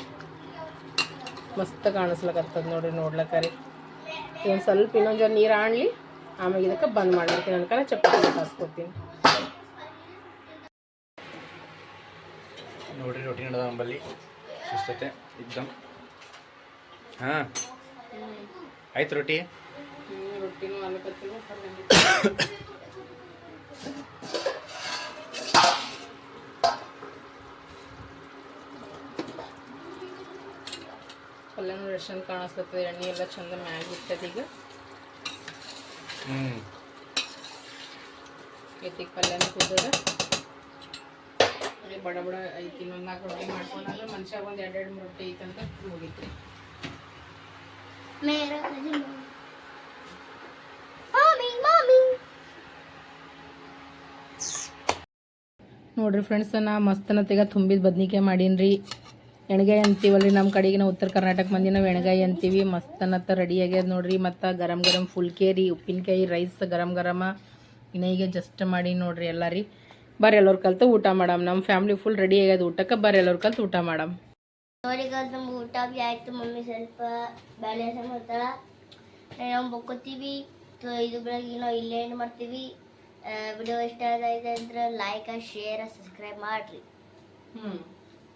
ಮಸ್ತ್ ಕಾಣಿಸ್ಲಕತ್ತದ ನೋಡ್ರಿ ನೋಡ್ಲಕ್ಕ ರೀ ಒಂದು ಸ್ವಲ್ಪ ಇನ್ನೊಂದು ಜರ ನೀರು ಆಣ್ಲಿ ಆಮೇಲೆ ಇದಕ್ಕೆ ಬಂದ್ ಮಾಡಿರ್ತೀನಿ ಅನ್ಕೊಂಡು ಚಪಾತಿ ಹಾಸ್ಕೊತೀನಿ ನೋಡ್ರಿ ರೊಟ್ಟಿ ನಡೆದ ನಂಬಲ್ಲಿ. ಸುಸ್ತತೆ ಇದ್ದಂ ಹಾಂ. ಆಯ್ತು ರೊಟ್ಟಿ? ರೊಟ್ಟಿನೂ ಆಲಕತ್ತೀನಿ ಪಲ್ಯನೂ ರೇಷನ್ ಕಾಣಿಸ್ತದೆ ಎಣ್ಣೆ ಎಲ್ಲ ಚಂದ ಮ್ಯಾಗ ಇರ್ತದೆ ಈಗ. ಐತಿ ಎತ್ತಿಗೆ ಪಲ್ಯನೂ ಕುದ್ದದ ಬಡ ಬಡ ಐತಿ ಇನ್ನೊಂದು ನಾಲ್ಕು ರೊಟ್ಟಿ ಮಾಡ್ಕೊಂಡಾಗ ಮನುಷ್ಯ ಒಂದು ಎರಡು ಎರಡು ಮೂರು ರೊಟ್ಟಿ ಐತಂತ ಮುಗೀತು ಮೇರಾ ಮಮ್ಮಿ ಮಮ್ಮಿ ನೋಡ್ರಿ ಫ್ರೆಂಡ್ಸ್ ನಾ ಮಸ್ತನತ್ತೀಗ ತುಂಬಿದ ಬದ್ನಿಕಾಯಿ ಮಾಡೀನಿ ರೀ ಎಣ್ಗಾಯಿ ಅಂತೀವಲ್ರಿ ನಮ್ಮ ಕಡೆಗೆ ನಾವು ಉತ್ತರ ಕರ್ನಾಟಕ ಮಂದಿ ನಾವು ಎಣ್ಗಾಯಿ ಅಂತೀವಿ. ಮಸ್ತನತ್ತ ರೆಡಿ ಆಗ್ಯದ ನೋಡ್ರಿ. ಮತ್ತು ಗರಂ ಗರಂ ಫುಲ್ಕೇರಿ, ಉಪ್ಪಿನಕಾಯಿ ರೈಸ್ ಗರಂ ಗರಮ. ಇನ್ನ ಜಸ್ಟ್ ಮಾಡಿ ನೋಡ್ರಿ ಎಲ್ಲ ರೀ ಬರ್ರಿ ಎಲ್ಲರ ಕಲ್ತು ಊಟ ಮಾಡಮ್. ನಮ್ಮ ಫ್ಯಾಮ್ಲಿ ಫುಲ್ ರೆಡಿ ಆಗ್ಯದ ಊಟಕ್ಕೆ ಬರ್ರಿ ಎಲ್ಲರೂ ಕಲ್ತು ಊಟ ಮಾಡಮ್. ಊಟ ಸ್ವಲ್ಪ ಬೊಕ್ಕೋತೀವಿ. ಇದು ಬೆಳಗ್ಗೆ ನಾವು ಮಾಡ್ತೀವಿ. ವಿಡಿಯೋ ಇಷ್ಟ ಆಗಿದೆ ಅಂದ್ರೆ ಲೈಕ್ ಶೇರ್ ಸಬ್ಸ್ಕ್ರೈಬ್ ಮಾಡ್ರಿ. ಹ್ಮ್.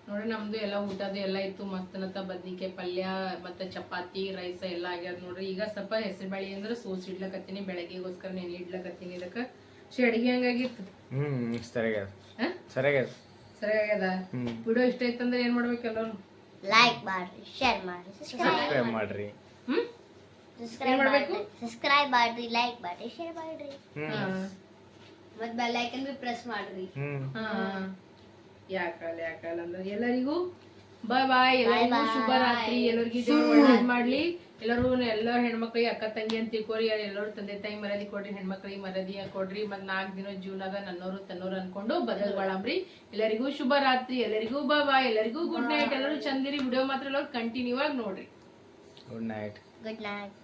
ನೋಡ್ರಿ ನಮ್ದು ಎಲ್ಲ ಊಟದ್ದು ಎಲ್ಲ ಇತ್ತು. ಮಸ್ತನತ್ತ ಬದ್ನಿಕಾಯಿ ಪಲ್ಯ ಮತ್ತೆ ಚಪಾತಿ ರೈಸ್ ಎಲ್ಲ ಆಗ್ಯಾದ ನೋಡ್ರಿ. ಈಗ ಸ್ವಲ್ಪ ಹೆಸರು ಬೇಳೆ ಅಂದ್ರೆ ಸೋಸ್ ಇಡ್ಲಕತ್ತೀನಿ ಬೆಳಗ್ಗೆಗೋಸ್ಕರ ನೆನೆ ಇಡ್ಲಕತ್ತೀನಿ ಇದಕ್ಕೆ. ಶೇ ಅಡಿಗೆ ಹಂಗಾಗಿತ್ತು? ಹ್ಞೂ ಸರಿಯಾಗ್ಯದ. ಸರಿಯಾಗ್ಯದ. ಸರಿಯಾಗ್ಯದ? ಸರಿ ವಿಡಿಯೋ ಇಷ್ಟ ಐತಂದ್ರೆ ಏನ್ ಮಾಡ್ಬೇಕು ಎಲ್ಲರೂ? ಲೈಕ್ ಮಾಡ್ರಿ ಶೇರ್ ಮಾಡ್ರಿ ಸಬ್ಸ್ಕ್ರೈಬ್ ಮಾಡ್ರಿ. ಹ್ಮ್? ಸಬ್ಸ್ಕ್ರೈಬ್ ಮಾಡಬೇಕು? ಸಬ್ಸ್ಕ್ರೈಬ್ ಮಾಡ್ರಿ ಲೈಕ್ ಮಾಡ್ರಿ ಶೇರ್ ಮಾಡ್ರಿ. ಹ್ಞೂ ಹಾ. ಮತ್ತೆ ಬೆಲ್ ಐಕನ್ ಬಿ ಪ್ರೆಸ್ ಮಾಡ್ರಿ. ಯಾಕಲ್ ಹಾ. ಯಾಕಲ್ಲ ಯಾಕಲ್ಲ ಅಂದ್ರೆ. ಎಲ್ಲರಿಗೂ ಬಾಯ್ ಬಾಯ್ ಎಲ್ಲರಿಗೂ ಶುಭ ರಾತ್ರಿ ಎಲ್ಲರಿಗೂ ದೇವ್ರು ಒಳ್ಳೇದ್ ಮಾಡ್ಲಿ. ಎಲ್ಲರೂ ಎಲ್ಲ ಹೆಣ್ಮಕ್ಳಿಗೆ ಅಕ್ಕ ತಂಗಿ ಅಂತ ತಿಳ್ಕೊರಿ. ಎಲ್ಲರೂ ತಂದೆ ತಾಯಿ ಮರದಿ ಕೊಡ್ರಿ ಹೆಣ್ಮಕ್ಳಿಗೆ ಮರದಿ ಕೊಡ್ರಿ. ಮತ್ ನಾಲ್ಕು ದಿನ ಜೀವನದ ನನ್ನೋರು ತನ್ನೋರು ಅನ್ಕೊಂಡು ಬದಲ್ ಬಾಳಂಬ್ರಿ ಎಲ್ಲರಿಗೂ ಶುಭ ರಾತ್ರಿ ಎಲ್ಲರಿಗೂ ಬಾಯ್ ಬಾಯ್ ಎಲ್ಲರಿಗೂ ಗುಡ್ ನೈಟ್ ಎಲ್ಲರೂ ಚಂದಿರಿ. ವಿಡಿಯೋ ಮಾತ್ರ ಎಲ್ಲರೂ ಕಂಟಿನ್ಯೂ ಆಗಿ ನೋಡ್ರಿ. Good night good night